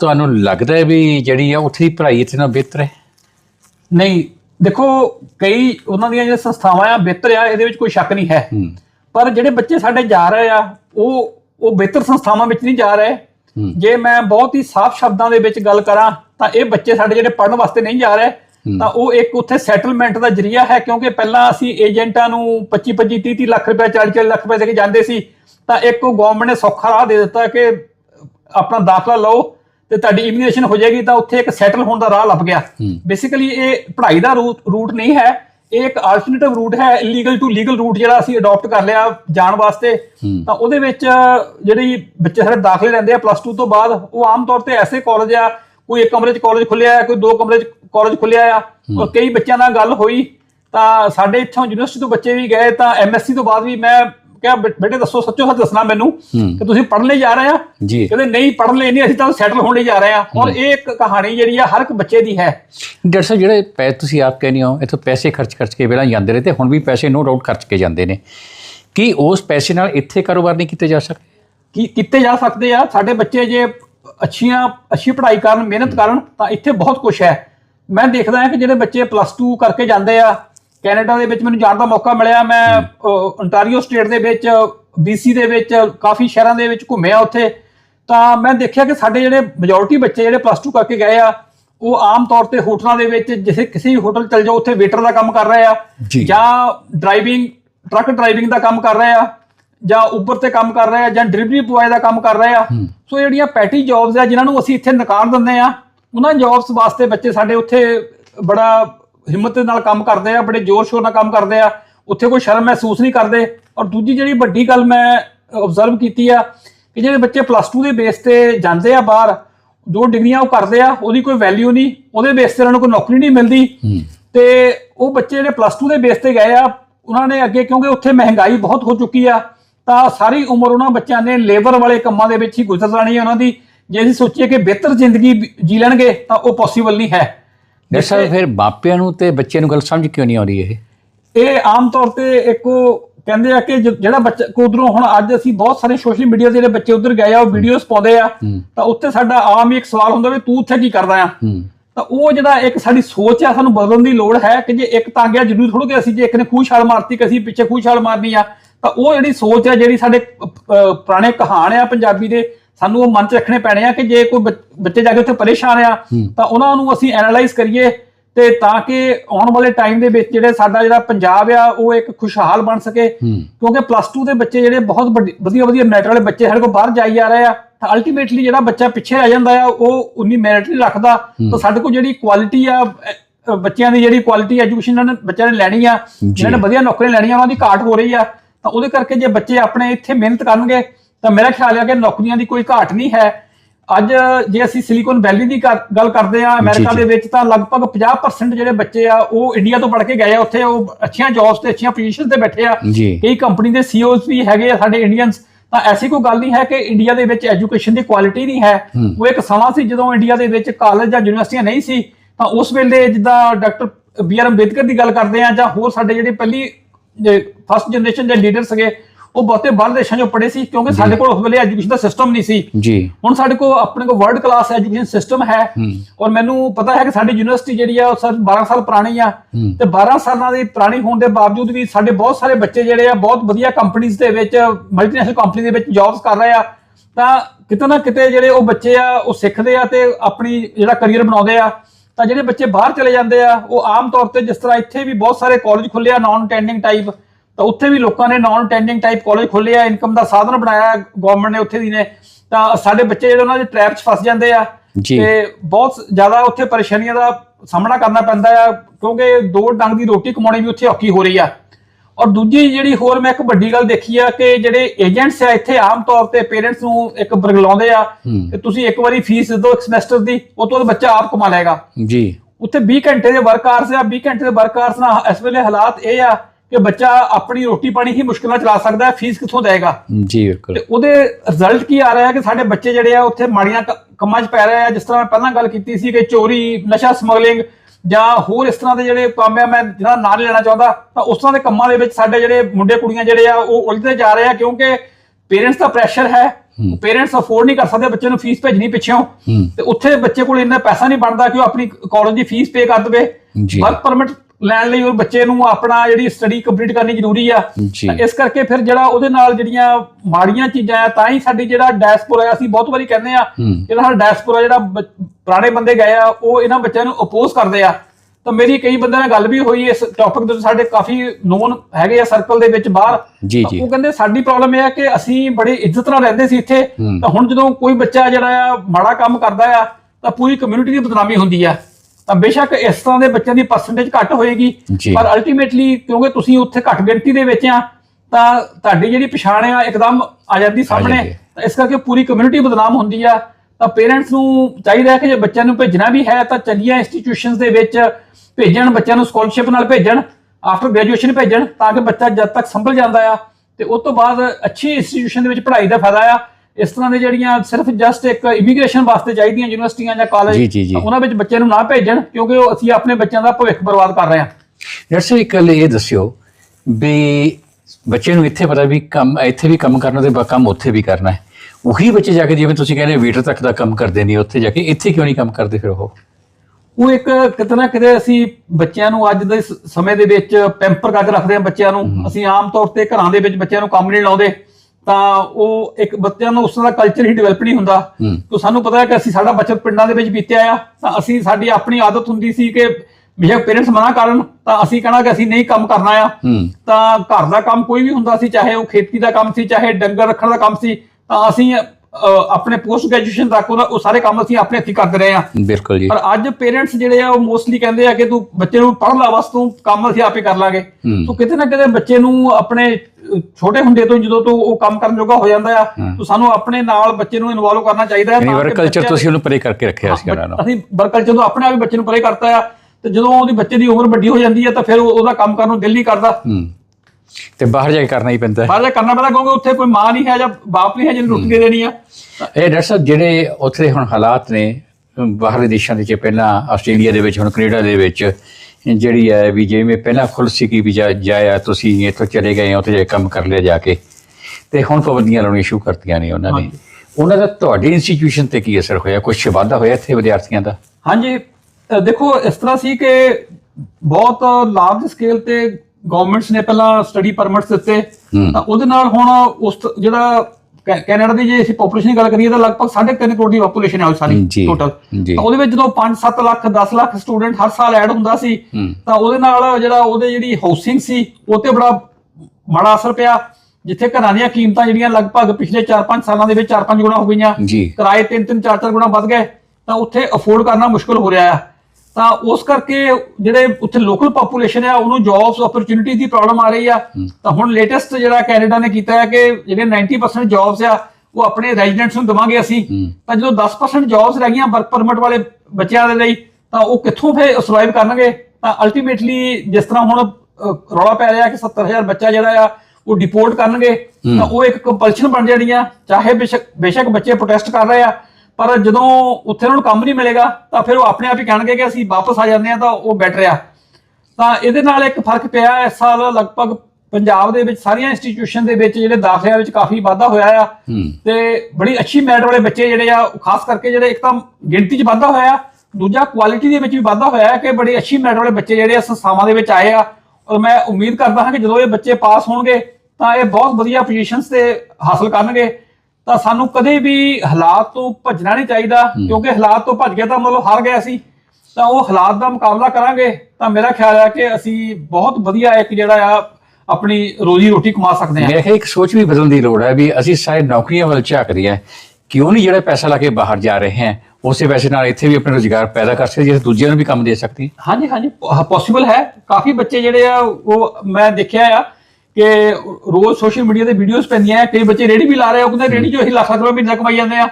ਤੁਹਾਨੂੰ ਲੱਗਦਾ ਹੈ ਵੀ ਜਿਹੜੀ ਆ ਉੱਥੇ ਦੀ ਪੜ੍ਹਾਈ ਇੱਥੇ ਨਾਲੋਂ ਬਿਹਤਰ ਹੈ? ਨਹੀਂ ਦੇਖੋ ਕਈ ਉਹਨਾਂ ਦੀਆਂ ਜਿਹੜੀਆਂ ਸੰਸਥਾਵਾਂ ਆ ਬਿਹਤਰ ਆ ਇਹਦੇ ਵਿੱਚ ਕੋਈ ਸ਼ੱਕ ਨਹੀਂ ਹੈ। ਪਰ ਜਿਹੜੇ ਬੱਚੇ ਸਾਡੇ ਜਾ ਰਹੇ ਆ ਉਹ ਉਹ ਬਿਹਤਰ ਸੰਸਥਾਵਾਂ ਵਿੱਚ ਨਹੀਂ ਜਾ ਰਹੇ। ਜੇ ਮੈਂ ਬਹੁਤ ਹੀ ਸਾਫ਼ ਸ਼ਬਦਾਂ ਦੇ ਵਿੱਚ ਗੱਲ ਕਰਾਂ ਤਾਂ ਇਹ ਬੱਚੇ ਸਾਡੇ ਜਿਹੜੇ ਪੜ੍ਹਨ ਵਾਸਤੇ ਨਹੀਂ ਜਾ ਰਹੇ ਤਾਂ ਉਹ ਇੱਕ ਉੱਥੇ ਸੈਟਲਮੈਂਟ ਦਾ ਜਰੀਆ ਹੈ ਕਿਉਂਕਿ ਪਹਿਲਾਂ ਅਸੀਂ ਏਜੰਟਾਂ ਨੂੰ 25 25 30 30 ਲੱਖ ਰੁਪਏ 40 40 ਲੱਖ ਰੁਪਏ ਦੇ ਕੇ ਜਾਂਦੇ ਸੀ ਤਾਂ ਇੱਕ ਉਹ ਗਵਰਨਮੈਂਟ ਨੇ ਸੌਖਾ ਰਾਹ ਦੇ ਦਿੱਤਾ ਕਿ ਆਪਣਾ ਦਾਖਲਾ ਲਓ ਤੇ ਤੁਹਾਡੀ ਇਮੀਗ੍ਰੇਸ਼ਨ ਹੋ ਜਾਏਗੀ ਤਾਂ ਉੱਥੇ ਇੱਕ ਸੈਟਲ ਹੋਣ ਦਾ ਰਾਹ ਲੱਭ ਗਿਆ। ਬੇਸਿਕਲੀ ਇਹ ਪੜ੍ਹਾਈ ਦਾ ਰੂਟ ਨਹੀਂ ਹੈ ਇਹ ਇੱਕ ਆਲਟਰਨੇਟਿਵ ਰੂਟ ਹੈ ਇਲੀਗਲ ਟੂ ਲੀਗਲ ਰੂਟ ਜਿਹੜਾ ਅਸੀਂ ਅਡਾਪਟ ਕਰ ਲਿਆ ਜਾਣ ਵਾਸਤੇ। ਤਾਂ ਉਹਦੇ ਵਿੱਚ ਜਿਹੜੀ ਬੱਚੇ ਸਾਡੇ ਦਾਖਲੇ ਲੈਂਦੇ ਆ ਪਲੱਸ 2 ਤੋਂ ਬਾਅਦ ਉਹ ਆਮ ਤੌਰ ਤੇ ਐਸੇ ਕਾਲਜ ਆ ਕੋਈ ਇੱਕ ਕਮਰੇ 'ਚ ਕਾਲਜ ਖੁੱਲਿਆ ਕੋਈ ਦੋ ਕਮਰੇ 'ਚ ਕਾਲਜ ਖੁੱਲਿਆ ਆ ਔਰ ਕਈ ਬੱਚਿਆਂ ਨਾਲ ਗੱਲ ਹੋਈ ਤਾਂ ਸਾਡੇ ਇੱਥੋਂ ਯੂਨੀਵਰਸਿਟੀ ਤੋਂ ਬੱਚੇ ਵੀ ਗਏ ਤਾਂ ਐਮਐਸਸੀ ਤੋਂ ਬਾਅਦ ਵੀ ਮੈਂ ਕਿਹਾ ਬੇਟੇ ਦੱਸੋ ਸੱਚੋ ਸੱਚ ਦੱਸਣਾ ਮੈਨੂੰ। ਕਿ ਤੁਸੀਂ ਪੜ੍ਹਨ ਲਈ ਜਾ ਰਹੇ ਆ? ਕਹਿੰਦੇ ਨਹੀਂ ਪੜ੍ਹਨ ਲਈ ਨਹੀਂ ਅਸੀਂ ਤਾਂ ਸੈਟਲ ਹੋਣ ਲਈ ਜਾ ਰਹੇ ਆ। ਔਰ ਇਹ ਇੱਕ ਕਹਾਣੀ ਜਿਹੜੀ ਆ ਹਰ ਇੱਕ ਬੱਚੇ ਦੀ ਹੈ। ਡਾਕਟਰ ਸਾਹਿਬ ਜਿਹੜੇ ਪੈਸੇ ਤੁਸੀਂ ਆਪ ਕਹਿੰਦੇ ਹੋ ਇੱਥੋਂ ਪੈਸੇ ਖਰਚ ਖਰਚ ਕੇ ਪਹਿਲਾਂ ਜਾਂਦੇ ਰਹੇ ਤੇ ਹੁਣ ਵੀ ਪੈਸੇ ਨੋ ਡਾਊਟ ਖਰਚ ਕੇ ਜਾਂਦੇ ਨੇ। ਕੀ ਉਸ ਪੈਸੇ ਨਾਲ ਇੱਥੇ ਕਾਰੋਬਾਰ ਨਹੀਂ ਕੀਤੇ ਜਾ ਸਕਦੇ? ਕੀ ਕੀਤੇ ਜਾ ਸਕਦੇ ਆ। ਸਾਡੇ ਬੱਚੇ ਜੇ ਅੱਛੀਆਂ ਅੱਛੀ ਪੜ੍ਹਾਈ ਕਰਨ ਮਿਹਨਤ ਕਰਨ ਤਾਂ ਇੱਥੇ ਬਹੁਤ ਕੁਝ ਹੈ। ਮੈਂ ਦੇਖਦਾ ਹਾਂ ਕਿ ਜਿਹੜੇ ਬੱਚੇ ਪਲੱਸ 2 ਕਰਕੇ ਜਾਂਦੇ ਆ ਕੈਨੇਡਾ ਦੇ ਵਿੱਚ ਮੈਨੂੰ ਜਾਣ ਦਾ ਮੌਕਾ ਮਿਲਿਆ। ਮੈਂ ontario ਸਟੇਟ ਦੇ ਵਿੱਚ BC ਦੇ ਵਿੱਚ ਕਾਫੀ ਸ਼ਹਿਰਾਂ ਦੇ ਵਿੱਚ ਘੁੰਮਿਆ ਉੱਥੇ। ਤਾਂ ਮੈਂ ਦੇਖਿਆ ਕਿ ਸਾਡੇ ਜਿਹੜੇ ਮੈਜੋਰਿਟੀ ਬੱਚੇ ਜਿਹੜੇ ਪਲੱਸ 2 ਕਰਕੇ ਗਏ ਆ ਉਹ ਆਮ ਤੌਰ ਤੇ ਹੋਟਲਾਂ ਦੇ ਵਿੱਚ ਜਿਸੇ ਕਿਸੇ ਵੀ ਹੋਟਲ ਚਲ ਜਾਓ ਉੱਥੇ ਵੇਟਰ ਦਾ ਕੰਮ ਕਰ ਰਹੇ ਆ। ਜਾਂ। ਡਰਾਈਵਿੰਗ ਟਰੱਕ ਡਰਾਈਵਿੰਗ ਦਾ ਕੰਮ ਕਰ ਰਹੇ ਆ। ਜਾਂ ਉੱਪਰ ਤੇ ਕੰਮ ਕਰ ਰਹੇ ਆ ਜਾਂ ਡਿਲੀਵਰੀ ਬੁਆਏ ਦਾ ਕੰਮ ਕਰ ਰਹੇ ਆ ਸੋ ਜਿਹੜੀਆਂ ਪੈਟੀ ਜੌਬਸ ਆ ਜਿਨ੍ਹਾਂ ਨੂੰ ਅਸੀਂ ਇੱਥੇ ਨਕਾਰ ਦਿੰਦੇ ਆ ਉਹਨਾਂ ਜੌਬਸ ਵਾਸਤੇ ਬੱਚੇ ਸਾਡੇ ਉੱਥੇ ਬੜਾ ਹਿੰਮਤ ਨਾਲ ਕੰਮ ਕਰਦੇ ਆ ਬੜੇ ਜ਼ੋਰ ਸ਼ੋਰ ਨਾਲ ਕੰਮ ਕਰਦੇ ਆ ਉੱਥੇ ਕੋਈ ਸ਼ਰਮ ਮਹਿਸੂਸ ਨਹੀਂ ਕਰਦੇ। ਔਰ ਦੂਜੀ ਜਿਹੜੀ ਵੱਡੀ ਗੱਲ ਮੈਂ ਆਬਜ਼ਰਵ ਕੀਤੀ ਆ ਕਿ ਜਿਹੜੇ ਬੱਚੇ ਪਲੱਸ 2 ਦੇ ਬੇਸ ਤੇ ਜਾਂਦੇ ਆ ਬਾਹਰ ਜੋ ਡਿਗਰੀਆਂ ਉਹ ਕਰਦੇ ਆ ਉਹਦੀ ਕੋਈ ਵੈਲਿਊ ਨਹੀਂ ਉਹਦੇ ਬੇਸ ਤੇ ਉਹਨਾਂ ਨੂੰ ਕੋਈ ਨੌਕਰੀ ਨਹੀਂ ਮਿਲਦੀ। ਤੇ ਉਹ ਬੱਚੇ ਜਿਹੜੇ ਪਲੱਸ 2 ਦੇ ਬੇਸ ਤੇ ਗਏ ਆ ਉਹਨਾਂ ਨੇ ਅੱਗੇ ਕਿਉਂਕਿ ਉੱਥੇ ਮਹਿੰਗਾਈ ਬਹੁਤ ਹੋ ਚੁੱਕੀ ਆ ਤਾਂ ਸਾਰੀ ਉਮਰ ਉਹਨਾਂ ਬੱਚਿਆਂ ਨੇ ਲੇਬਰ ਵਾਲੇ ਕੰਮਾਂ ਦੇ ਵਿੱਚ ਹੀ ਗੁਜ਼ਰ ਜਾਣੀ ਹੈ ਉਹਨਾਂ ਦੀ। ਜੇ ਅਸੀਂ ਸੋਚੀਏ ਕਿ ਬਿਹਤਰ ਜ਼ਿੰਦਗੀ ਜੀ ਲੈਣਗੇ ਤਾਂ ਉਹ ਪੋਸੀਬਲ ਨਹੀਂ ਹੈ। ਡਾਕਟਰ ਫਿਰ ਮਾਪਿਆਂ ਨੂੰ ਤੇ ਬੱਚਿਆਂ ਨੂੰ ਗੱਲ ਸਮਝ ਕਿਉਂ ਨਹੀਂ ਆਉਂਦੀ ਇਹ? ਇਹ ਆਮ ਤੌਰ ਤੇ ਇੱਕ ਕਹਿੰਦੇ ਆ ਕਿ ਜਿਹੜਾ ਬੱਚਾ ਉਧਰੋਂ ਹੁਣ ਅੱਜ ਅਸੀਂ ਬਹੁਤ ਸਾਰੇ ਸੋਸ਼ਲ ਮੀਡੀਆ ਦੇ ਜਿਹੜੇ ਬੱਚੇ ਉਧਰ ਗਏ ਆ ਉਹ ਵੀਡੀਓਜ਼ ਪਾਉਂਦੇ ਆ। ਤਾਂ ਉੱਥੇ ਸਾਡਾ ਆਮ ਹੀ ਇੱਕ ਸਵਾਲ ਹੁੰਦਾ ਵੀ ਤੂੰ ਉੱਥੇ ਕੀ ਕਰਦਾ ਆ? ਤਾਂ ਉਹ ਜਿਹੜਾ ਇੱਕ ਸਾਡੀ ਸੋਚ ਆ ਸਾਨੂੰ ਬਦਲਣ ਦੀ ਲੋੜ ਹੈ ਕਿ ਜੇ ਇੱਕ ਤਾਂ ਗਿਆ ਜ਼ਰੂਰ ਥੋੜ੍ਹਾ ਕਿ ਅਸੀਂ ਜੇ ਇੱਕ ਨੇ ਖੂਹ ਛਾਲ ਮਾਰਤੀ ਕਿ ਅਸੀਂ ਪਿੱਛੇ ਖੂਹ ਛਾਲ ਮਾਰਨੀ ਆ। ਤਾਂ ਉਹ ਜਿਹੜੀ ਸੋਚ ਹੈ ਜਿਹੜੀ ਸਾਡੇ ਪੁਰਾਣੇ ਕਹਾਣ ਆ ਪੰਜਾਬੀ ਦੇ ਸਾਨੂੰ ਉਹ ਮਨ 'ਚ ਰੱਖਣੇ ਪੈਣੇ ਆ ਕਿ ਜੇ ਕੋਈ ਬੱਚ- ਜਾ ਕੇ ਉੱਥੇ ਪਰੇਸ਼ਾਨ ਆ ਤਾਂ ਉਹਨਾਂ ਨੂੰ ਅਸੀਂ ਐਨਾਲਾਈਜ਼ ਕਰੀਏ ਤੇ ਤਾਂ ਕਿ ਆਉਣ ਵਾਲੇ ਟਾਈਮ ਦੇ ਵਿੱਚ ਜਿਹੜੇ ਸਾਡਾ ਜਿਹੜਾ ਪੰਜਾਬ ਆ ਉਹ ਇੱਕ ਖੁਸ਼ਹਾਲ ਬਣ ਸਕੇ। ਕਿਉਂਕਿ ਪਲੱਸ 2 ਦੇ ਬੱਚੇ ਜਿਹੜੇ ਬਹੁਤ ਵੱਡੀ- ਵਧੀਆ ਵਧੀਆ ਮੈਰਿਟ ਵਾਲੇ ਬੱਚੇ ਸਾਡੇ ਕੋਲ ਬਾਹਰ ਜਾਈ ਜਾ ਰਹੇ ਆ ਤਾਂ ਅਲਟੀਮੇਟਲੀ ਜਿਹੜਾ ਬੱਚਾ ਪਿੱਛੇ ਰਹਿ ਜਾਂਦਾ ਆ ਉਹ ਉਨੀ ਮੈਰਿਟ ਨਹੀਂ ਰੱਖਦਾ। ਤਾਂ ਸਾਡੇ ਕੋਲ ਜਿਹੜੀ ਕੁਆਲਿਟੀ ਆ ਬੱਚਿਆਂ ਦੀ ਜਿਹੜੀ ਕੁਆਲਿਟੀ ਐਜੂਕੇਸ਼ਨ ਇਹਨਾਂ ਨੇ ਬੱਚਿਆਂ ਨੇ ਲੈਣੀ ਆ ਜਿਹਨਾਂ ਨੇ ਵਧੀਆ ਨੌਕਰੀਆਂ ਲੈਣੀਆਂ ਉਹਨਾਂ ਦੀ ਘਾਟ ਹੋ ਰਹੀ ਆ। ਤਾਂ ਉਹਦੇ ਕਰਕੇ ਜੇ ਬੱਚੇ ਆਪਣੇ ਇੱਥੇ ਮਿਹਨਤ ਕਰਨਗੇ ਤਾਂ ਮੇਰਾ ਖਿਆਲ ਹੈ ਕਿ ਨੌਕਰੀਆਂ ਦੀ ਕੋਈ ਘਾਟ ਨਹੀਂ ਹੈ। ਅੱਜ ਜੇ ਅਸੀਂ ਸਿਲੀਕਨ ਵੈਲੀ ਦੀ ਗੱਲ ਕਰਦੇ ਆ ਅਮਰੀਕਾ। ਦੇ ਵਿੱਚ ਤਾਂ ਲਗਭਗ 50% ਜਿਹੜੇ ਬੱਚੇ ਆ ਉਹ ਇੰਡੀਆ ਤੋਂ ਪੜ੍ਹ ਕੇ ਗਏ ਆ। ਉੱਥੇ ਉਹ ਅੱਛੀਆਂ ਜੌਬਸ ਤੇ ਅੱਛੀਆਂ ਪੋਜੀਸ਼ਨਸ ਤੇ ਬੈਠੇ ਆ। ਕਈ ਕੰਪਨੀ ਦੇ ਸੀਈਓਜ਼ ਵੀ ਹੈਗੇ ਆ ਸਾਡੇ ਇੰਡੀਅਨਸ ਤਾਂ ਐਸੀ ਕੋਈ ਗੱਲ ਨਹੀਂ ਹੈ ਕਿ ਇੰਡੀਆ ਦੇ ਵਿੱਚ ਐਜੂਕੇਸ਼ਨ ਦੀ ਕੁਆਲਿਟੀ ਨਹੀਂ ਹੈ। ਉਹ ਇੱਕ ਸਮਾਂ ਸੀ ਜਦੋਂ ਇੰਡੀਆ ਦੇ ਵਿੱਚ ਕਾਲਜ ਜਾਂ ਯੂਨੀਵਰਸਿਟੀਆਂ ਨਹੀਂ ਸੀ। ਤਾਂ ਉਸ ਵੇਲੇ ਜਿੱਦਾਂ ਡਾਕਟਰ ਬੀ ਆਰ ਅੰਬੇਦਕਰ ਦੀ ਗੱਲ ਕਰਦੇ ਆ ਜਾਂ ਹੋਰ ਸਾਡੇ ਜਿਹੜੇ ਪਹਿਲੀ ਫਸਟ ਜਨਰੇਸ਼ਨ ਦੇ ਲੀਡਰ ਸੀਗੇ ਉਹ ਬਹੁਤੇ ਬਾਹਰ ਦੇਸ਼ਾਂ 'ਚੋਂ ਪੜ੍ਹੇ ਸੀ ਕਿਉਂਕਿ ਸਾਡੇ ਕੋਲ ਉਸ ਵੇਲੇ ਐਜੂਕੇਸ਼ਨ ਦਾ ਸਿਸਟਮ ਨਹੀਂ ਸੀ। ਜੀ। ਹੁਣ ਸਾਡੇ ਕੋਲ ਆਪਣੇ ਕੋਲ ਵਰਲਡ ਕਲਾਸ ਐਜੂਕੇਸ਼ਨ ਸਿਸਟਮ ਹੈ। ਔਰ ਮੈਨੂੰ ਪਤਾ ਹੈ ਕਿ ਸਾਡੀ ਯੂਨੀਵਰਸਿਟੀ ਜਿਹੜੀ ਆ ਉਹ ਸਰ 12 ਸਾਲ ਪੁਰਾਣੀ ਆ। ਤੇ 12 ਸਾਲਾਂ ਦੀ ਪੁਰਾਣੀ ਹੋਣ ਦੇ ਬਾਵਜੂਦ ਵੀ ਸਾਡੇ ਬਹੁਤ ਸਾਰੇ ਬੱਚੇ ਜਿਹੜੇ ਆ ਬਹੁਤ ਵਧੀਆ ਕੰਪਨੀਆਂ ਦੇ ਵਿੱਚ ਮਲਟੀਨੈਸ਼ਨਲ ਕੰਪਨੀ ਦੇ ਵਿੱਚ ਜੌਬਸ ਕਰ ਰਹੇ ਆ। ਤਾਂ ਕਿਤੇ ਨਾ ਕਿਤੇ ਜਿਹੜੇ ਉਹ ਬੱਚੇ ਆ ਉਹ ਸਿੱਖਦੇ ਆ ਤੇ ਆਪਣੀ ਜਿਹੜਾ ਕੈਰੀਅਰ ਬਣਾਉਂਦੇ ਆ। ਤਾਂ ਜਿਹੜੇ ਬੱਚੇ ਬਾਹਰ ਚਲੇ ਜਾਂਦੇ ਆ ਉਹ ਆਮ ਤੌਰ ਤੇ ਜਿਸ ਤਰ੍ਹਾਂ ਇੱਥੇ ਵੀ ਬਹੁਤ ਸਾਰੇ ਕਾਲਜ ਖੁੱਲੇ ਆ ਨਾਨ ਅਟੈਂਡਿੰਗ ਟਾਈਪ ਤਾਂ ਉੱਥੇ ਵੀ ਲੋਕਾਂ ਨੇ ਨਾਨ ਅਟੈਂਡਿੰਗ ਟਾਈਪ ਕਾਲਜ ਖੋਲ੍ਹੇ ਆ ਇਨਕਮ ਦਾ ਸਾਧਨ ਬਣਾਇਆ ਗਵਰਨਮੈਂਟ ਨੇ ਉੱਥੇ ਦੀ ਨੇ ਤਾਂ ਸਾਡੇ ਬੱਚੇ ਜਿਹੜੇ ਉਹਨਾਂ ਦੇ ਟ੍ਰੈਪ 'ਚ ਫਸ ਜਾਂਦੇ ਆ। ਤੇ ਬਹੁਤ ਜ਼ਿਆਦਾ ਉੱਥੇ ਪਰੇਸ਼ਾਨੀਆਂ ਦਾ ਸਾਹਮਣਾ ਕਰਨਾ ਪੈਂਦਾ ਆ ਕਿਉਂਕਿ ਦੋ ਡੰਗ ਦੀ ਰੋਟੀ ਕਮਾਉਣੀ ਵੀ ਉੱਥੇ ਔਖੀ ਹੋ ਰਹੀ ਆ ਔਰ ਦੂਜੀ ਜਿਹੜੀ ਹੋਰ ਮੈਂ ਇੱਕ ਵੱਡੀ ਗੱਲ ਦੇਖੀ ਆ ਕਿ ਜਿਹੜੇ ਏਜੰਟਸ ਆ ਇੱਥੇ ਆਮ ਤੌਰ ਤੇ ਪੇਰੈਂਟਸ ਨੂੰ ਇੱਕ ਬਰਗਲਾਉਂਦੇ ਆ ਕਿ ਤੁਸੀਂ ਇੱਕ ਵਾਰੀ ਫੀਸ ਦੇ ਦਿਓ ਇੱਕ ਸਮੈਸਟਰ ਦੀ ਉਹ ਤੋਂ ਬਾਅਦ ਬੱਚਾ ਆਪ ਕਮਾ ਲਏਗਾ। ਜੀ। ਉੱਥੇ 20 ਘੰਟੇ ਦੇ ਵਰਕ ਆਵਰਸ ਆ 20 ਘੰਟੇ ਦੇ ਵਰਕ ਆਵਰਸ ਨਾਲ ਇਸ ਵੇਲੇ ਹਾਲਾਤ ਇਹ ਆ ਕਿ ਬੱਚਾ ਆਪਣੀ ਰੋਟੀ ਪਾਣੀ ਹੀ ਮੁਸ਼ਕਿਲ ਚਲਾ ਸਕਦਾ ਹੈ ਫੀਸ ਕਿੱਥੋਂ ਦੇਏਗਾ? ਜੀ ਬਿਲਕੁਲ। ਤੇ ਉਹਦੇ ਰਿਜ਼ਲਟ ਕੀ ਆ ਰਿਹਾ ਹੈ ਕਿ ਸਾਡੇ ਬੱਚੇ ਜਿਹੜੇ ਆ ਉੱਥੇ ਮਾੜੀਆਂ ਕੰਮਾਂ 'ਚ ਪੈ ਰਹੇ ਆ। ਜਿਸ ਤਰ੍ਹਾਂ ਮੈਂ ਪਹਿਲਾਂ ਗੱਲ ਕੀਤੀ ਸੀ ਕਿ ਚੋਰੀ ਨਸ਼ਾ ਸਮਗਲਿੰਗ ਜਾਂ ਹੋਰ ਇਸ ਤਰ੍ਹਾਂ ਦੇ ਜਿਹੜੇ ਕੰਮ ਆ ਮੈਂ ਜਿਹੜਾ ਨਾਂ ਨਹੀਂ ਲੈਣਾ ਚਾਹੁੰਦਾ ਤਾਂ ਉਸ ਤਰ੍ਹਾਂ ਦੇ ਕੰਮਾਂ ਦੇ ਵਿੱਚ ਸਾਡੇ ਜਿਹੜੇ ਮੁੰਡੇ ਕੁੜੀਆਂ ਜਿਹੜੇ ਆ ਉਹ ਉਲਝਦੇ ਜਾ ਰਹੇ ਆ ਕਿਉਂਕਿ ਪੇਰੈਂਟਸ ਦਾ ਪ੍ਰੈਸ਼ਰ ਹੈ। ਪੇਰੈਂਟਸ ਅਫੋਰਡ ਨਹੀਂ ਕਰ ਸਕਦੇ ਬੱਚੇ ਨੂੰ ਫੀਸ ਭੇਜਣੀ ਪਿੱਛੋਂ। ਤੇ ਉੱਥੇ ਬੱਚੇ ਕੋਲ ਇੰਨਾ ਪੈਸਾ ਨਹੀਂ ਬਣਦਾ ਕਿ ਉਹ ਆਪਣੀ ਕਾਲਜ ਦੀ ਫੀਸ ਪੇ ਕਰ ਦੇਵੇ। ਵਰਕ ਪਰਮਿਟ ਲੈਣ ਲਈ ਉਹ ਬੱਚੇ ਨੂੰ ਆਪਣਾ ਜਿਹੜੀ ਸਟੱਡੀ ਕੰਪਲੀਟ ਕਰਨੀ ਜ਼ਰੂਰੀ ਆ। ਜੀ। ਤਾਂ ਇਸ ਕਰਕੇ ਫਿਰ ਜਿਹੜਾ ਉਹਦੇ ਨਾਲ ਜਿਹੜੀਆਂ ਮਾੜੀਆਂ ਚੀਜ਼ਾਂ ਆ ਤਾਂ ਹੀ ਸਾਡੀ ਜਿਹੜਾ ਡਾਇਸਪੋਰਾ ਆ ਅਸੀਂ ਬਹੁਤ ਵਾਰੀ ਕਹਿੰਦੇ ਆ ਜਿਹੜਾ ਸਾਡਾ ਡਾਇਸਪੋਰਾ ਜਿਹੜਾ ਬ- ਪੁਰਾਣੇ ਬੰਦੇ ਗਏ ਆ ਉਹ ਇਹਨਾਂ ਬੱਚਿਆਂ ਨੂੰ ਅਪੋਜ਼ ਕਰਦੇ ਆ। ਤਾਂ ਮੇਰੀ ਕਈ ਬੰਦਿਆਂ ਨਾਲ ਗੱਲ ਵੀ ਹੋਈ ਇਸ ਟੌਪਿਕ ਦੇ ਉੱਤੇ, ਸਾਡੇ ਕਾਫੀ ਨੋਨ ਹੈਗੇ ਆ ਸਰਕਲ ਦੇ ਵਿੱਚ ਬਾਹਰ। ਜੀ, ਤਾਂ ਜੀ। ਉਹ ਕਹਿੰਦੇ ਸਾਡੀ ਪ੍ਰੋਬਲਮ ਇਹ ਹੈ ਕਿ ਅਸੀਂ ਬੜੀ ਇੱਜ਼ਤ ਨਾਲ ਰਹਿੰਦੇ ਸੀ ਇੱਥੇ। ਤਾਂ ਹੁਣ ਜਦੋਂ ਕੋਈ ਬੱਚਾ ਜਿਹੜਾ ਆ ਮਾੜਾ ਕੰਮ ਕਰਦਾ ਆ ਤਾਂ ਪੂਰੀ ਕਮਿਊਨਿਟੀ ਦੀ ਬਦਨਾਮੀ ਹੁੰਦੀ ਆ। ਤਾਂ ਬੇਸ਼ੱਕ ਇਸ ਤਰ੍ਹਾਂ ਦੇ ਬੱਚਿਆਂ ਦੀ ਪਰਸੈਂਟੇਜ ਘੱਟ ਹੋਏਗੀ। ਜੀ। ਪਰ ਅਲਟੀਮੇਟਲੀ ਕਿਉਂਕਿ ਤੁਸੀਂ ਉੱਥੇ ਘੱਟ ਗਿਣਤੀ ਦੇ ਵਿੱਚ ਆ ਤਾਂ ਤੁਹਾਡੀ ਜਿਹੜੀ ਪਛਾਣ ਆ ਇੱਕਦਮ ਆ ਜਾਂਦੀ ਸਾਹਮਣੇ। ਜਾਂਦੀ ਹੈ। ਤਾਂ ਇਸ ਕਰਕੇ ਪੂਰੀ ਕਮਿਊਨਿਟੀ ਬਦਨਾਮ ਹੁੰਦੀ ਆ। ਤਾਂ ਪੇਰੈਂਟਸ ਨੂੰ ਚਾਹੀਦਾ ਹੈ ਕਿ ਜੇ ਬੱਚਿਆਂ ਨੂੰ ਭੇਜਣਾ ਵੀ ਹੈ ਤਾਂ ਚੰਗੀਆਂ ਇੰਸਟੀਟਿਊਸ਼ਨਸ ਦੇ ਵਿੱਚ ਭੇਜਣ ਬੱਚਿਆਂ ਨੂੰ ਸਕਾਲਰਸ਼ਿਪ ਨਾਲ ਭੇਜਣ ਆਫਟਰ ਗ੍ਰੈਜੂਏਸ਼ਨ ਭੇਜਣ ਤਾਂ ਕਿ ਬੱਚਾ ਜਦ ਤੱਕ ਸੰਭਲ ਜਾਂਦਾ ਆ। ਤੇ ਉਸ ਤੋਂ ਬਾਅਦ ਅੱਛੀ ਇੰਸਟੀਟਿਊਸ਼ਨ ਦੇ ਵਿੱਚ ਪੜ੍ਹਾਈ ਦਾ ਫਾਇਦਾ ਆ। ਇਸ ਤਰ੍ਹਾਂ ਦੇ ਜਿਹੜੀਆਂ ਸਿਰਫ ਜਸਟ ਇੱਕ ਇਮੀਗ੍ਰੇਸ਼ਨ ਵਾਸਤੇ ਚਾਹੀਦੀਆਂ ਯੂਨੀਵਰਸਿਟੀਆਂ ਜਾਂ ਕਾਲਜ। ਉਹਨਾਂ ਵਿੱਚ ਬੱਚੇ ਨੂੰ ਨਾ ਭੇਜਣ ਕਿਉਂਕਿ ਉਹ ਅਸੀਂ ਆਪਣੇ ਬੱਚਿਆਂ ਦਾ ਭਵਿੱਖ ਬਰਬਾਦ ਕਰ ਰਹੇ ਹਾਂ। ਸਾਹਿਬ ਇੱਕ ਗੱਲ ਇਹ ਦੱਸਿਓ ਵੀ ਬੱਚੇ ਨੂੰ ਇੱਥੇ ਪਤਾ ਵੀ ਕੰਮ ਇੱਥੇ ਵੀ ਕੰਮ ਕਰਨਾ ਤੇ ਕੰਮ ਉੱਥੇ ਵੀ ਕਰਨਾ ਹੈ। ਉਹੀ ਬੱਚੇ ਜਾ ਕੇ ਜਿਵੇਂ ਤੁਸੀਂ ਕਹਿੰਦੇ ਵੇਟਰ ਤੱਕ ਦਾ ਕੰਮ ਕਰਦੇ ਨਹੀਂ ਉੱਥੇ ਜਾ ਕੇ ਇੱਥੇ ਕਿਉਂ ਨਹੀਂ ਕੰਮ ਕਰਦੇ ਫਿਰ ਉਹ? ਉਹ ਇੱਕ ਕਿਤੇ ਨਾ ਕਿਤੇ ਅਸੀਂ ਬੱਚਿਆਂ ਨੂੰ ਅੱਜ ਦੇ ਸਮੇਂ ਦੇ ਵਿੱਚ ਪੈਂਪਰ ਕਰਕੇ ਰੱਖਦੇ ਹਾਂ ਬੱਚਿਆਂ ਨੂੰ। ਅਸੀਂ ਆਮ ਤੌਰ ਤੇ ਘਰਾਂ ਦੇ ਵਿੱਚ ਬੱਚਿਆਂ ਨੂੰ ਕੰਮ ਨਹੀਂ ਲਾਉਂਦੇ। ਤਾਂ ਉਹ ਇੱਕ ਬੱਚਿਆਂ ਨੂੰ ਉਸ ਦਾ ਕਲਚਰ ਹੀ ਡਿਵੈਲਪ ਨਹੀਂ ਹੁੰਦਾ। ਤਾਂ ਸਾਨੂੰ ਪਤਾ ਹੈ ਕਿ ਅਸੀਂ ਸਾਡਾ ਬਚਤ ਪਿੰਡਾਂ ਦੇ ਵਿੱਚ ਬੀਤਿਆ ਆ ਤਾਂ ਅਸੀਂ ਸਾਡੀ ਆਪਣੀ ਆਦਤ ਹੁੰਦੀ ਸੀ ਕਿ ਬੇਸ਼ੱਕ ਪੇਰੈਂਟਸ ਮਨਾ ਕਰਨ ਤਾਂ ਅਸੀਂ ਕਹਿਣਾ ਕਿ ਅਸੀਂ ਨਹੀਂ ਕੰਮ ਕਰਨਾ ਆ। ਤਾਂ ਘਰ ਦਾ ਕੰਮ ਕੋਈ ਵੀ ਹੁੰਦਾ ਸੀ ਚਾਹੇ ਉਹ ਖੇਤੀ ਦਾ ਕੰਮ ਸੀ ਚਾਹੇ ਡੰਗਰ ਰੱਖਣ ਦਾ ਕੰਮ ਸੀ ਤਾਂ ਅਸੀਂ ਆਪਣੇ ਪੋਸਟ ਗ੍ਰੈਜੂਏਸ਼ਨ ਤੱਕ ਉਹ ਸਾਰੇ ਕੰਮ ਅਸੀਂ ਆਪਣੇ ਹੱਥੀਂ ਕਰਦੇ ਰਹੇ ਆ ਬਿਲਕੁਲ ਜੀ। ਪਰ ਅੱਜ ਪੇਰੈਂਟਸ ਜਿਹੜੇ ਆ ਉਹ ਮੋਸਟਲੀ ਕਹਿੰਦੇ ਆ ਕਿ ਤੂੰ ਬੱਚੇ ਨੂੰ ਪੜ੍ਹ ਲਾ ਬਸ ਤੂੰ ਕੰਮ ਅਸੀਂ ਆਪੇ ਕਰ ਲਾਂਗੇ। ਤੋ ਕਿਤੇ ਨਾ ਕਿਤੇ ਬੱਚੇ ਨੂੰ ਆਪਣੇ ਛੋਟੇ ਹੁੰਦੇ ਤੋਂ ਜਦੋਂ ਤੋਂ ਉਹ ਕੰਮ ਕਰਨ ਜੋਗਾ ਹੋ ਜਾਂਦਾ ਆ ਤਾਂ ਸਾਨੂੰ ਆਪਣੇ ਨਾਲ ਬੱਚੇ ਨੂੰ ਇਨਵੋਲਵ ਕਰਨਾ ਚਾਹੀਦਾ ਹੈ ਤਾਂ ਵਰਕ ਕਲਚਰ ਤੁਸੀਂ ਉਹਨੂੰ ਪਰੇ ਕਰਕੇ ਰੱਖਿਆ ਸੀ ਉਹਨਾਂ ਨੂੰ ਅਸੀਂ ਵਰਕ ਕਲਚਰ ਤੋਂ ਆਪਣੇ ਆਪ ਹੀ ਬੱਚੇ ਨੂੰ ਪਰੇ ਕਰਤਾ ਆ ਤੇ ਜਦੋਂ ਉਹਦੀ ਬੱਚੇ ਦੀ ਉਮਰ ਵੱਡੀ ਹੋ ਜਾਂਦੀ ਹੈ ਤਾਂ ਫਿਰ ਉਹ- ਉਹਦਾ ਕੰਮ ਕਰਨ ਨੂੰ ਦਿਲ ਨਹੀਂ ਕਰਦਾ। ਤੇ ਬਾਹਰ ਜਾ ਕੇ ਕਰਨਾ ਹੀ ਪੈਂਦਾ ਹੈ। ਬਾਹਰ ਜਾ ਕੇ ਕਰਨਾ ਪੈਂਦਾ ਕਿਉਂਕਿ ਉੱਥੇ ਕੋਈ ਮਾਂ ਨਹੀਂ ਹੈ ਜਾਂ ਬਾਪ ਨਹੀਂ ਹੈ ਜਿਹਨੂੰ ਰੋਟੀ ਦੇ ਦੇਣੀ ਆ। ਇਹ ਡਾਕਟਰ ਸਾਹਿਬ ਜਿਹੜੇ ਉੱਥੇ ਦੇ ਹੁਣ ਹਾਲਾਤ ਨੇ ਅਮ ਬਾਹਰਲੇ ਦੇਸ਼ਾਂ ਦੇ ਵਿੱਚ ਪਹਿਲਾਂ ਆਸਟ੍ਰੇਲੀਆ ਦੇ ਵਿੱਚ ਹੁਣ ਕੈਨੇਡਾ ਦੇ ਵਿੱਚ ਜਿਹੜੀ ਹੈ ਵੀ ਜਿਵੇਂ ਪਹਿਲਾਂ ਖੁੱਲ ਸੀ ਕਿ ਵੀ ਜਾ- ਜਾਇਆ ਤੁਸੀਂ ਇੱਥੋਂ ਚਲੇ ਗਏ ਉੱਥੇ ਜਾ ਕੇ ਕੰਮ ਕਰ ਲਿਆ ਜਾ ਕੇ। ਤੇ ਹੁਣ ਪਾਬੰਦੀਆਂ ਲਾਉਣੀਆਂ ਸ਼ੁਰੂ ਕਰਤੀਆਂ ਨੇ ਉਹਨਾਂ ਨੇ। ਉਹਨਾਂ ਦਾ ਤੁਹਾਡੀ ਇੰਸਟੀਟਿਊਸ਼ਨ ਤੇ ਕੀ ਅਸਰ ਹੋਇਆ? ਕੁਝ ਵਾਧਾ ਹੋਇਆ ਇੱਥੇ ਵਿਦਿਆਰਥੀਆਂ ਦਾ? ਹਾਂਜੀ ਅ, ਦੇਖੋ ਇਸ ਤਰ੍ਹਾਂ ਸੀ ਕਿ ਬਹੁਤ ਲਾਰਜ ਸਕੇਲ ਤੇ ਗਵਰਨਮੈਂਟਸ ਨੇ ਪਹਿਲਾਂ ਸਟੱਡੀ ਪਰਮਿਟਸ ਦਿੱਤੇ ਹੂੰ। ਤਾਂ ਉਹਦੇ ਨਾਲ ਹੁਣ ਉਸ ਜਿਹੜਾ ਕੈਨੇਡਾ ਦੀ ਜੇ ਅਸੀਂ ਪੋਪੂਲੇਸ਼ਨ ਦੀ ਗੱਲ ਕਰੀਏ ਤਾਂ ਲਗਭਗ 3.5 ਕਰੋੜ ਦੀ ਪੋਪੂਲੇਸ਼ਨ ਹੈ ਉਹ ਸਾਰੀ ਟੋਟਲ। ਤਾਂ ਉਹਦੇ ਵਿੱਚ ਜਦੋਂ 5-7 ਲੱਖ 10 ਲੱਖ ਸਟੂਡੈਂਟ ਹਰ ਸਾਲ ਐਡ ਹੁੰਦਾ ਸੀ ਹੂੰ। ਤਾਂ ਉਹਦੇ ਨਾਲ ਜਿਹੜਾ ਉਹਦੇ ਜਿਹੜੀ ਹਾਊਸਿੰਗ ਸੀ ਉਹ ਤੇ ਬੜਾ ਮਾੜਾ ਅਸਰ ਪਿਆ ਜਿੱਥੇ ਘਰਾਂ ਦੀਆਂ ਕੀਮਤਾਂ ਜਿਹੜੀਆਂ ਲਗਭਗ ਪਿਛਲੇ 4-5 ਸਾਲਾਂ ਦੇ ਵਿੱਚ 4-5 ਗੁਣਾ ਹੋ ਗਈਆਂ। ਕਿਰਾਏ 3-3 4-4 ਗੁਣਾ ਵੱਧ ਗਏ ਤਾਂ ਉੱਥੇ ਅਫੋਰਡ ਕਰਨਾ ਮੁਸ਼ਕਲ ਹੋ ਰਿਹਾ ਆ ਤਾਂ ਉਸ ਕਰਕੇ ਜਿਹੜੇ ਉੱਥੇ ਲੋਕਲ ਪੋਪੂਲੇਸ਼ਨ ਆ ਉਹਨੂੰ ਜੌਬਸ ਓਪਰਚ्युनिटी ਦੀ ਪ੍ਰੋਬਲਮ ਆ ਰਹੀ ਆ। ਤਾਂ ਹੁਣ ਲੇਟੈਸਟ ਜਿਹੜਾ ਕੈਨੇਡਾ ਨੇ ਕੀਤਾ ਹੈ ਕਿ ਜਿਹੜੇ 90% ਜੌਬਸ ਆ ਉਹ ਆਪਣੇ ਰੈਜ਼ੀਡੈਂਟਸ ਨੂੰ ਦਵਾਂਗੇ ਅਸੀਂ। ਤਾਂ ਜਦੋਂ 10% ਜੌਬਸ ਰਹਿ ਗਈਆਂ ਵਰਕ ਪਰਮਿਟ ਵਾਲੇ ਬੱਚਿਆਂ ਦੇ ਲਈ ਤਾਂ ਉਹ ਕਿੱਥੋਂ ਫੇਰ ਸਰਵਾਈਵ ਕਰਨਗੇ? ਤਾਂ ਅਲਟੀਮੇਟਲੀ ਜਿਸ ਤਰ੍ਹਾਂ ਹੁਣ ਰੌਲਾ ਪੈ ਰਿਹਾ ਕਿ 70000 ਬੱਚਾ ਜਿਹੜਾ ਆ ਉਹ ਡਿਪੋਰਟ ਕਰਨਗੇ। ਤਾਂ ਉਹ ਇੱਕ ਕੰਪਲਸ਼ਨ ਬਣ ਜਾਣੀ ਆ ਚਾਹੇ ਬੇਸ਼ੱਕ ਬੱਚੇ ਪ੍ਰੋਟੈਸਟ ਕਰ ਰਹੇ ਆ ਪਰ ਜਦੋਂ ਉੱਥੇ ਉਹਨਾਂ ਨੂੰ ਕੰਮ ਨਹੀਂ ਮਿਲੇਗਾ ਤਾਂ ਫਿਰ ਉਹ ਆਪਣੇ ਆਪ ਹੀ ਕਹਿਣਗੇ ਕਿ ਅਸੀਂ ਵਾਪਸ ਆ ਜਾਂਦੇ ਆ ਤਾਂ ਉਹ ਬੈਟਰ ਆ। ਤਾਂ ਇਹਦੇ ਨਾਲ ਇੱਕ ਫ਼ਰਕ ਪਿਆ ਇਸ ਸਾਲ ਲਗਭਗ ਪੰਜਾਬ ਦੇ ਵਿੱਚ ਸਾਰੀਆਂ ਇੰਸਟੀਟਿਊਸ਼ਨ ਦੇ ਵਿੱਚ ਜਿਹੜੇ ਦਾਖਲਿਆਂ ਵਿੱਚ ਕਾਫੀ ਵਾਧਾ ਹੋਇਆ ਆ। ਹੂੰ। ਤੇ ਬੜੀ ਅੱਛੀ ਮੈਰਿਟ ਵਾਲੇ ਬੱਚੇ ਜਿਹੜੇ ਆ ਖਾਸ ਕਰਕੇ ਜਿਹੜੇ ਇੱਕ ਤਾਂ ਗਿਣਤੀ 'ਚ ਵਾਧਾ ਹੋਇਆ ਦੂਜਾ ਕੁਆਲਿਟੀ ਦੇ ਵਿੱਚ ਵੀ ਵਾਧਾ ਹੋਇਆ ਹੈ ਕਿ ਬੜੀ ਅੱਛੀ ਮੈਰਿਟ ਵਾਲੇ ਬੱਚੇ ਜਿਹੜੇ ਆ ਸੰਸਥਾਵਾਂ ਦੇ ਵਿੱਚ ਆਏ ਆ। ਔਰ ਮੈਂ ਉਮੀਦ ਕਰਦਾ ਹਾਂ ਕਿ ਜਦੋਂ ਇਹ ਬੱਚੇ ਪਾਸ ਹੋਣਗੇ ਤਾਂ ਇਹ ਬਹੁਤ ਵਧੀਆ ਪੋਜੀਸ਼ਨਸ ਤੇ ਹਾਸਲ ਕਰਨਗੇ। ਤਾਂ ਸਾਨੂੰ ਕਦੇ ਵੀ ਹਾਲਾਤ ਤੋਂ ਭੱਜਣਾ ਨਹੀਂ ਚਾਹੀਦਾ ਕਿਉਂਕਿ ਹਾਲਾਤ ਤੋਂ ਭੱਜ ਗਿਆ ਤਾਂ ਮਤਲਬ ਹਾਰ ਗਿਆ ਸੀ ਤਾਂ ਉਹ ਹਾਲਾਤ ਦਾ ਮੁਕਾਬਲਾ ਕਰਾਂਗੇ। ਤਾਂ ਮੇਰਾ ਖਿਆਲ ਹੈ ਕਿ ਅਸੀਂ ਬਹੁਤ ਵਧੀਆ ਇੱਕ ਜਿਹੜਾ ਆ ਆਪਣੀ ਰੋਜ਼ੀ ਰੋਟੀ ਕਮਾ ਸਕਦੇ ਹਾਂ। ਮੇਰੇ ਖਿਆਲ ਇੱਕ ਸੋਚ ਵੀ ਬਦਲਣ ਦੀ ਲੋੜ ਹੈ ਵੀ ਅਸੀਂ ਸਾਰੇ ਨੌਕਰੀਆਂ ਵੱਲ ਝਾਕ ਰਹੇ ਹਾਂ। ਕਿਉਂ ਨਹੀਂ ਜਿਹੜਾ ਪੈਸਾ ਲਾ ਕੇ ਬਾਹਰ ਜਾ ਰਹੇ ਹਾਂ? ਉਸੇ ਪੈਸੇ ਨਾਲ ਇੱਥੇ ਵੀ ਆਪਣਾ ਰੋਜ਼ਗਾਰ ਪੈਦਾ ਕਰ ਸਕਦੇ ਜਿਹੜੇ ਦੂਜਿਆਂ ਨੂੰ ਵੀ ਕੰਮ ਦੇ ਸਕਦੇ ਹਾਂਜੀ ਹਾਂਜੀ। ਪੋਸੀਬਲ ਹੈ। ਕਾਫੀ ਬੱਚੇ ਜਿਹੜੇ ਆ ਉਹ ਮੈਂ ਦੇਖਿਆ ਆ ਕਿ ਰੋਜ਼ ਸੋਸ਼ਲ ਮੀਡੀਆ ਤੇ ਵੀਡੀਓਜ਼ ਪੈਂਦੀਆਂ ਆ ਕਈ ਬੱਚੇ ਰੇੜੀ ਵੀ ਲਾ ਰਹੇ ਉਹ ਕਹਿੰਦੇ ਰੇੜੀ 'ਚੋਂ ਅਸੀਂ ਲੱਖ ਲੱਖ ਰੁਪਏ ਮਹੀਨਾ ਕਮਾਈ ਜਾਂਦੇ ਆ।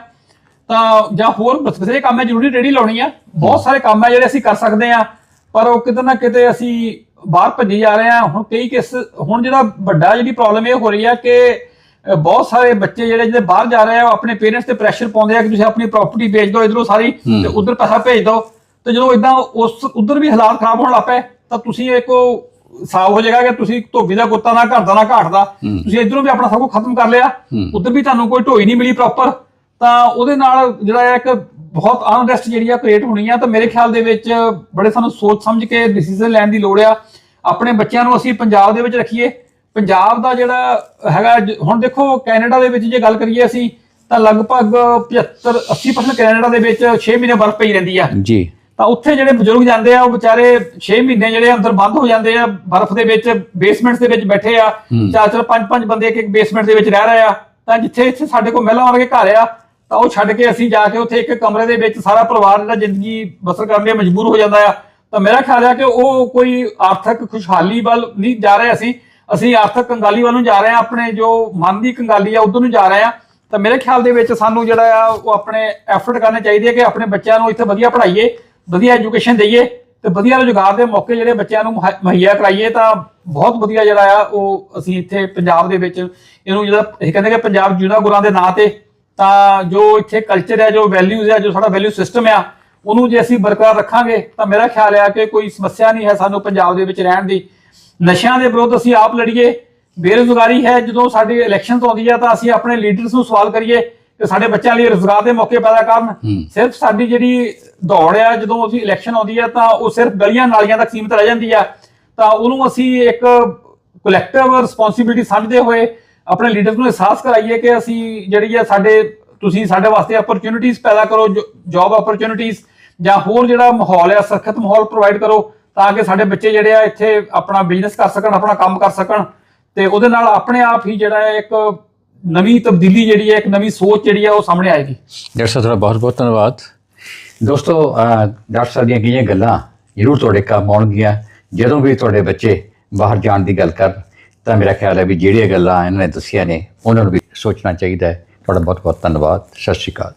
ਤਾਂ ਜਾਂ ਹੋਰ ਬਥੇਰੇ ਕੰਮ ਹੈ ਜ਼ਰੂਰੀ ਰੇੜੀ ਲਾਉਣੀ ਆ। ਬਹੁਤ ਸਾਰੇ ਕੰਮ ਹੈ ਜਿਹੜੇ ਅਸੀਂ ਕਰ ਸਕਦੇ ਆ ਪਰ ਉਹ ਕਿਤੇ ਨਾ ਕਿਤੇ ਅਸੀਂ ਬਾਹਰ ਭੱਜੀ ਜਾ ਰਹੇ ਆ। ਹੁਣ ਕਈ ਕਿਸ ਹੁਣ ਜਿਹੜਾ ਵੱਡਾ ਜਿਹੜੀ ਪ੍ਰੋਬਲਮ ਇਹ ਹੋ ਰਹੀ ਆ ਕਿ ਬਹੁਤ ਸਾਰੇ ਬੱਚੇ ਜਿਹੜੇ ਜਿਹੜੇ ਬਾਹਰ ਜਾ ਰਹੇ ਆ ਉਹ ਆਪਣੇ ਪੇਰੈਂਟਸ ਤੇ ਪ੍ਰੈਸ਼ਰ ਪਾਉਂਦੇ ਆ ਕਿ ਤੁਸੀਂ ਆਪਣੀ ਪ੍ਰਾਪਰਟੀ ਵੇਚ ਦਿਓ ਇਧਰੋਂ ਸਾਰੀ ਤੇ ਉਧਰ ਪੈਸਾ ਭੇਜ ਦਿਓ। ਤੇ ਜਦੋਂ ਇਦਾਂ ਉਸ ਉਧਰ ਵੀ ਹਾਲਾਤ ਖਰਾਬ ਹੋਣ ਲੱਗ ਪਏ ਤਾਂ ਤੁਸੀਂ ਇੱਕ ਸਾਫ਼ ਹੋ ਜਾਏਗਾ ਕਿ ਤੁਸੀਂ ਧੋਬੀ ਦਾ ਕੁੱਤਾ ਨਾ ਘਰ ਦਾ ਨਾ ਘਾਟ ਦਾ ਤੁਸੀਂ ਇਧਰੋਂ ਵੀ ਆਪਣਾ ਸਭ ਕੁਝ ਖਤਮ ਕਰ ਲਿਆ। ਉਧਰ ਵੀ ਤੁਹਾਨੂੰ ਕੋਈ ਢੋਈ ਨਹੀਂ ਮਿਲੀ ਪ੍ਰੋਪਰ ਤਾਂ ਉਹਦੇ ਨਾਲ ਜਿਹੜਾ ਇੱਕ ਬਹੁਤ ਅਨਰੈਸਟ ਜਿਹੜੀ ਆ ਕ੍ਰੀਏਟ ਹੋਣੀ ਆ ਤਾਂ ਮੇਰੇ ਖਿਆਲ ਦੇ ਵਿੱਚ ਬੜੇ ਸਾਨੂੰ ਸੋਚ ਸਮਝ ਕੇ ਡਿਸੀਜਨ ਲੈਣ ਦੀ ਲੋੜ ਆ। ਆਪਣੇ ਬੱਚਿਆਂ ਨੂੰ ਅਸੀਂ ਪੰਜਾਬ ਦੇ ਵਿੱਚ ਰੱਖੀਏ। ਪੰਜਾਬ ਦਾ ਜਿਹੜਾ ਹੈਗਾ ਹੁਣ ਦੇਖੋ ਕੈਨੇਡਾ ਦੇ ਵਿੱਚ ਜੇ ਗੱਲ ਕਰੀਏ ਅਸੀਂ ਤਾਂ ਲਗਭਗ 75 80% ਕੈਨੇਡਾ ਦੇ ਵਿੱਚ 6 ਮਹੀਨੇ ਬਰਫ਼ ਪਈ ਰਹਿੰਦੀ ਆ। ਜੀ। ਤਾਂ ਉੱਥੇ ਜਿਹੜੇ ਬਜ਼ੁਰਗ ਜਾਂਦੇ ਆ ਉਹ ਵਿਚਾਰੇ 6 ਮਹੀਨੇ ਜਿਹੜੇ ਅੰਦਰ ਬੰਦ ਹੋ ਜਾਂਦੇ ਆ ਬਰਫ਼ ਦੇ ਵਿੱਚ ਬੇਸਮੈਂਟਸ ਦੇ ਵਿੱਚ ਬੈਠੇ ਆ। ਚਾਰ ਚਾਰ ਪੰਜ ਪੰਜ ਬੰਦੇ ਇੱਕ ਇੱਕ ਬੇਸਮੈਂਟ ਦੇ ਵਿੱਚ ਰਹਿ ਰਹੇ ਆ। ਤਾਂ ਜਿੱਥੇ ਇੱਥੇ ਸਾਡੇ ਕੋਲ ਮਹਿਲਾ ਵਰਗੇ ਘਰ ਆ ਤਾਂ ਉਹ ਛੱਡ ਕੇ ਅਸੀਂ ਜਾ ਕੇ ਉੱਥੇ ਇੱਕ ਕਮਰੇ ਦੇ ਵਿੱਚ ਸਾਰਾ ਪਰਿਵਾਰ ਜਿਹੜਾ ਜ਼ਿੰਦਗੀ ਬਸਰ ਕਰਨ ਲਈ ਮਜਬੂਰ ਹੋ ਜਾਂਦਾ ਆ। ਤਾਂ ਮੇਰਾ ਖਿਆਲ ਹੈ ਕਿ ਉਹ ਕੋਈ ਆਰਥਿਕ ਖੁਸ਼ਹਾਲੀ ਵੱਲ ਨਹੀਂ ਜਾ ਰਹੇ ਅਸੀਂ। ਅਸੀਂ ਆਰਥਿਕ ਕੰਗਾਲੀ ਵੱਲ ਨੂੰ ਜਾ ਰਹੇ ਆ ਆਪਣੇ ਜੋ ਮਨ ਦੀ ਕੰਗਾਲੀ ਆ ਉਧਰ ਨੂੰ ਜਾ ਰਹੇ ਆ। ਤਾਂ ਮੇਰੇ ਖਿਆਲ ਦੇ ਵਿੱਚ ਸਾਨੂੰ ਜਿਹੜਾ ਆ ਉਹ ਆਪਣੇ ਐਫਰਟ ਕਰਨੇ ਚਾਹੀਦੇ ਆ ਕਿ ਆਪਣੇ ਬੱਚਿਆਂ ਨੂੰ ਇੱਥੇ ਵਧੀਆ ਪੜ੍ਹਾਈਏ। ਵਧੀਆ ਐਜੂਕੇਸ਼ਨ ਦਈਏ ਤੇ ਵਧੀਆ ਰੁਜ਼ਗਾਰ ਦੇ ਮੌਕੇ ਜਿਹੜੇ ਬੱਚਿਆਂ ਨੂੰ ਮੁਹੱਈਆ ਕਰਾਈਏ ਤਾਂ ਬਹੁਤ ਵਧੀਆ ਜਿਹੜਾ ਆ, ਉਹ ਅਸੀਂ ਇੱਥੇ ਪੰਜਾਬ ਦੇ ਵਿੱਚ ਇਹਨੂੰ ਜਿਹੜਾ, ਇਹ ਕਹਿੰਦੇ ਕਿ ਪੰਜਾਬ ਜੂਨਾ ਗੁਰਾਂ ਦੇ ਨਾਂ ਤੇ ਤਾਂ ਜੋ ਇੱਥੇ ਕਲਚਰ ਹੈ ਜੋ ਵੈਲਿਊਜ਼ ਹੈ ਜੋ ਸਾਡਾ ਵੈਲਿਊ ਸਿਸਟਮ ਆ, ਉਹਨੂੰ ਜੇ ਅਸੀਂ ਬਰਕਰਾਰ ਰੱਖਾਂਗੇ ਤਾਂ ਮੇਰਾ ਖਿਆਲ ਹੈ ਕਿ ਕੋਈ ਸਮੱਸਿਆ ਨਹੀਂ ਹੈ ਸਾਨੂੰ ਪੰਜਾਬ ਦੇ ਵਿੱਚ ਰਹਿਣ ਦੀ। ਨਸ਼ਿਆਂ ਦੇ ਵਿਰੁੱਧ ਅਸੀਂ ਆਪ ਲੜੀਏ, ਬੇਰੁਜ਼ਗਾਰੀ ਹੈ, ਜਦੋਂ ਸਾਡੀ ਇਲੈਕਸ਼ਨਸ ਆਉਂਦੀ ਹੈ ਤਾਂ ਅਸੀਂ ਆਪਣੇ ਲੀਡਰਸ ਨੂੰ ਸਵਾਲ ਕਰੀਏ ਤੇ ਸਾਡੇ ਬੱਚਿਆਂ ਲਈ ਰੋਜ਼ਗਾਰ ਦੇ ਮੌਕੇ ਪੈਦਾ ਕਰਨ। ਸਿਰਫ ਸਾਡੀ ਜਿਹੜੀ ਦੌੜ ਹੈ ਜਦੋਂ ਅਸੀਂ ਇਲੈਕਸ਼ਨ ਆਉਂਦੀ ਹੈ ਤਾਂ ਉਹ ਸਿਰਫ ਗਲੀਆਂ ਨਾਲੀਆਂ ਤੱਕ ਸੀਮਿਤ ਰਹਿ ਜਾਂਦੀ ਹੈ ਤਾਂ ਉਹਨੂੰ ਅਸੀਂ ਇੱਕ ਕਲੈਕਟਿਵ ਰਿਸਪੌਂਸਿਬਿਲਟੀ ਸਮਝਦੇ ਹੋਏ ਆਪਣੇ ਲੀਡਰਸ ਨੂੰ ਅਹਿਸਾਸ ਕਰਾਈਏ ਕਿ ਅਸੀਂ ਜਿਹੜੀ ਹੈ ਸਾਡੇ ਤੁਸੀਂ ਸਾਡੇ ਵਾਸਤੇ ਓਪਰਚ्युनिटीज ਪੈਦਾ ਕਰੋ ਜੌਬ ਓਪਰਚ्युनिटीज ਜਾਂ ਹੋਰ ਜਿਹੜਾ ਮਾਹੌਲ ਹੈ ਸਖਤ ਮਾਹੌਲ ਪ੍ਰੋਵਾਈਡ ਕਰੋ ਤਾਂ ਕਿ ਸਾਡੇ ਬੱਚੇ ਜਿਹੜੇ ਆ ਇੱਥੇ ਆਪਣਾ ਬਿਜ਼ਨਸ ਕਰ ਸਕਣ ਆਪਣਾ ਕੰਮ ਕਰ ਸਕਣ ਤੇ ਉਹਦੇ ਨਾਲ ਆਪਣੇ ਆਪ ਹੀ ਜਿਹੜਾ ਹੈ ਇੱਕ ਨਵੀਂ ਤਬਦੀਲੀ ਜਿਹੜੀ ਹੈ ਇੱਕ ਨਵੀਂ ਸੋਚ ਜਿਹੜੀ ਹੈ ਉਹ ਸਾਹਮਣੇ ਆਏਗੀ। ਡਾਕਟਰ ਸਾਹਿਬ ਤੁਹਾਡਾ ਬਹੁਤ ਬਹੁਤ ਧੰਨਵਾਦ। ਦੋਸਤੋ ਡਾਕਟਰ ਸਾਹਿਬ ਦੀਆਂ ਕਈਆਂ ਗੱਲਾਂ ਜ਼ਰੂਰ ਤੁਹਾਡੇ ਕੰਮ ਆਉਣਗੀਆਂ। ਜਦੋਂ ਵੀ ਤੁਹਾਡੇ ਬੱਚੇ ਬਾਹਰ ਜਾਣ ਦੀ ਗੱਲ ਕਰ ਤਾਂ ਮੇਰਾ ਖਿਆਲ ਹੈ ਵੀ ਜਿਹੜੀਆਂ ਗੱਲਾਂ ਇਹਨਾਂ ਨੇ ਦੱਸੀਆਂ ਨੇ ਉਹਨਾਂ ਨੂੰ ਵੀ ਸੋਚਣਾ ਚਾਹੀਦਾ ਹੈ। ਤੁਹਾਡਾ ਬਹੁਤ ਬਹੁਤ ਧੰਨਵਾਦ। ਸਤਿ ਸ਼੍ਰੀ ਅਕਾਲ।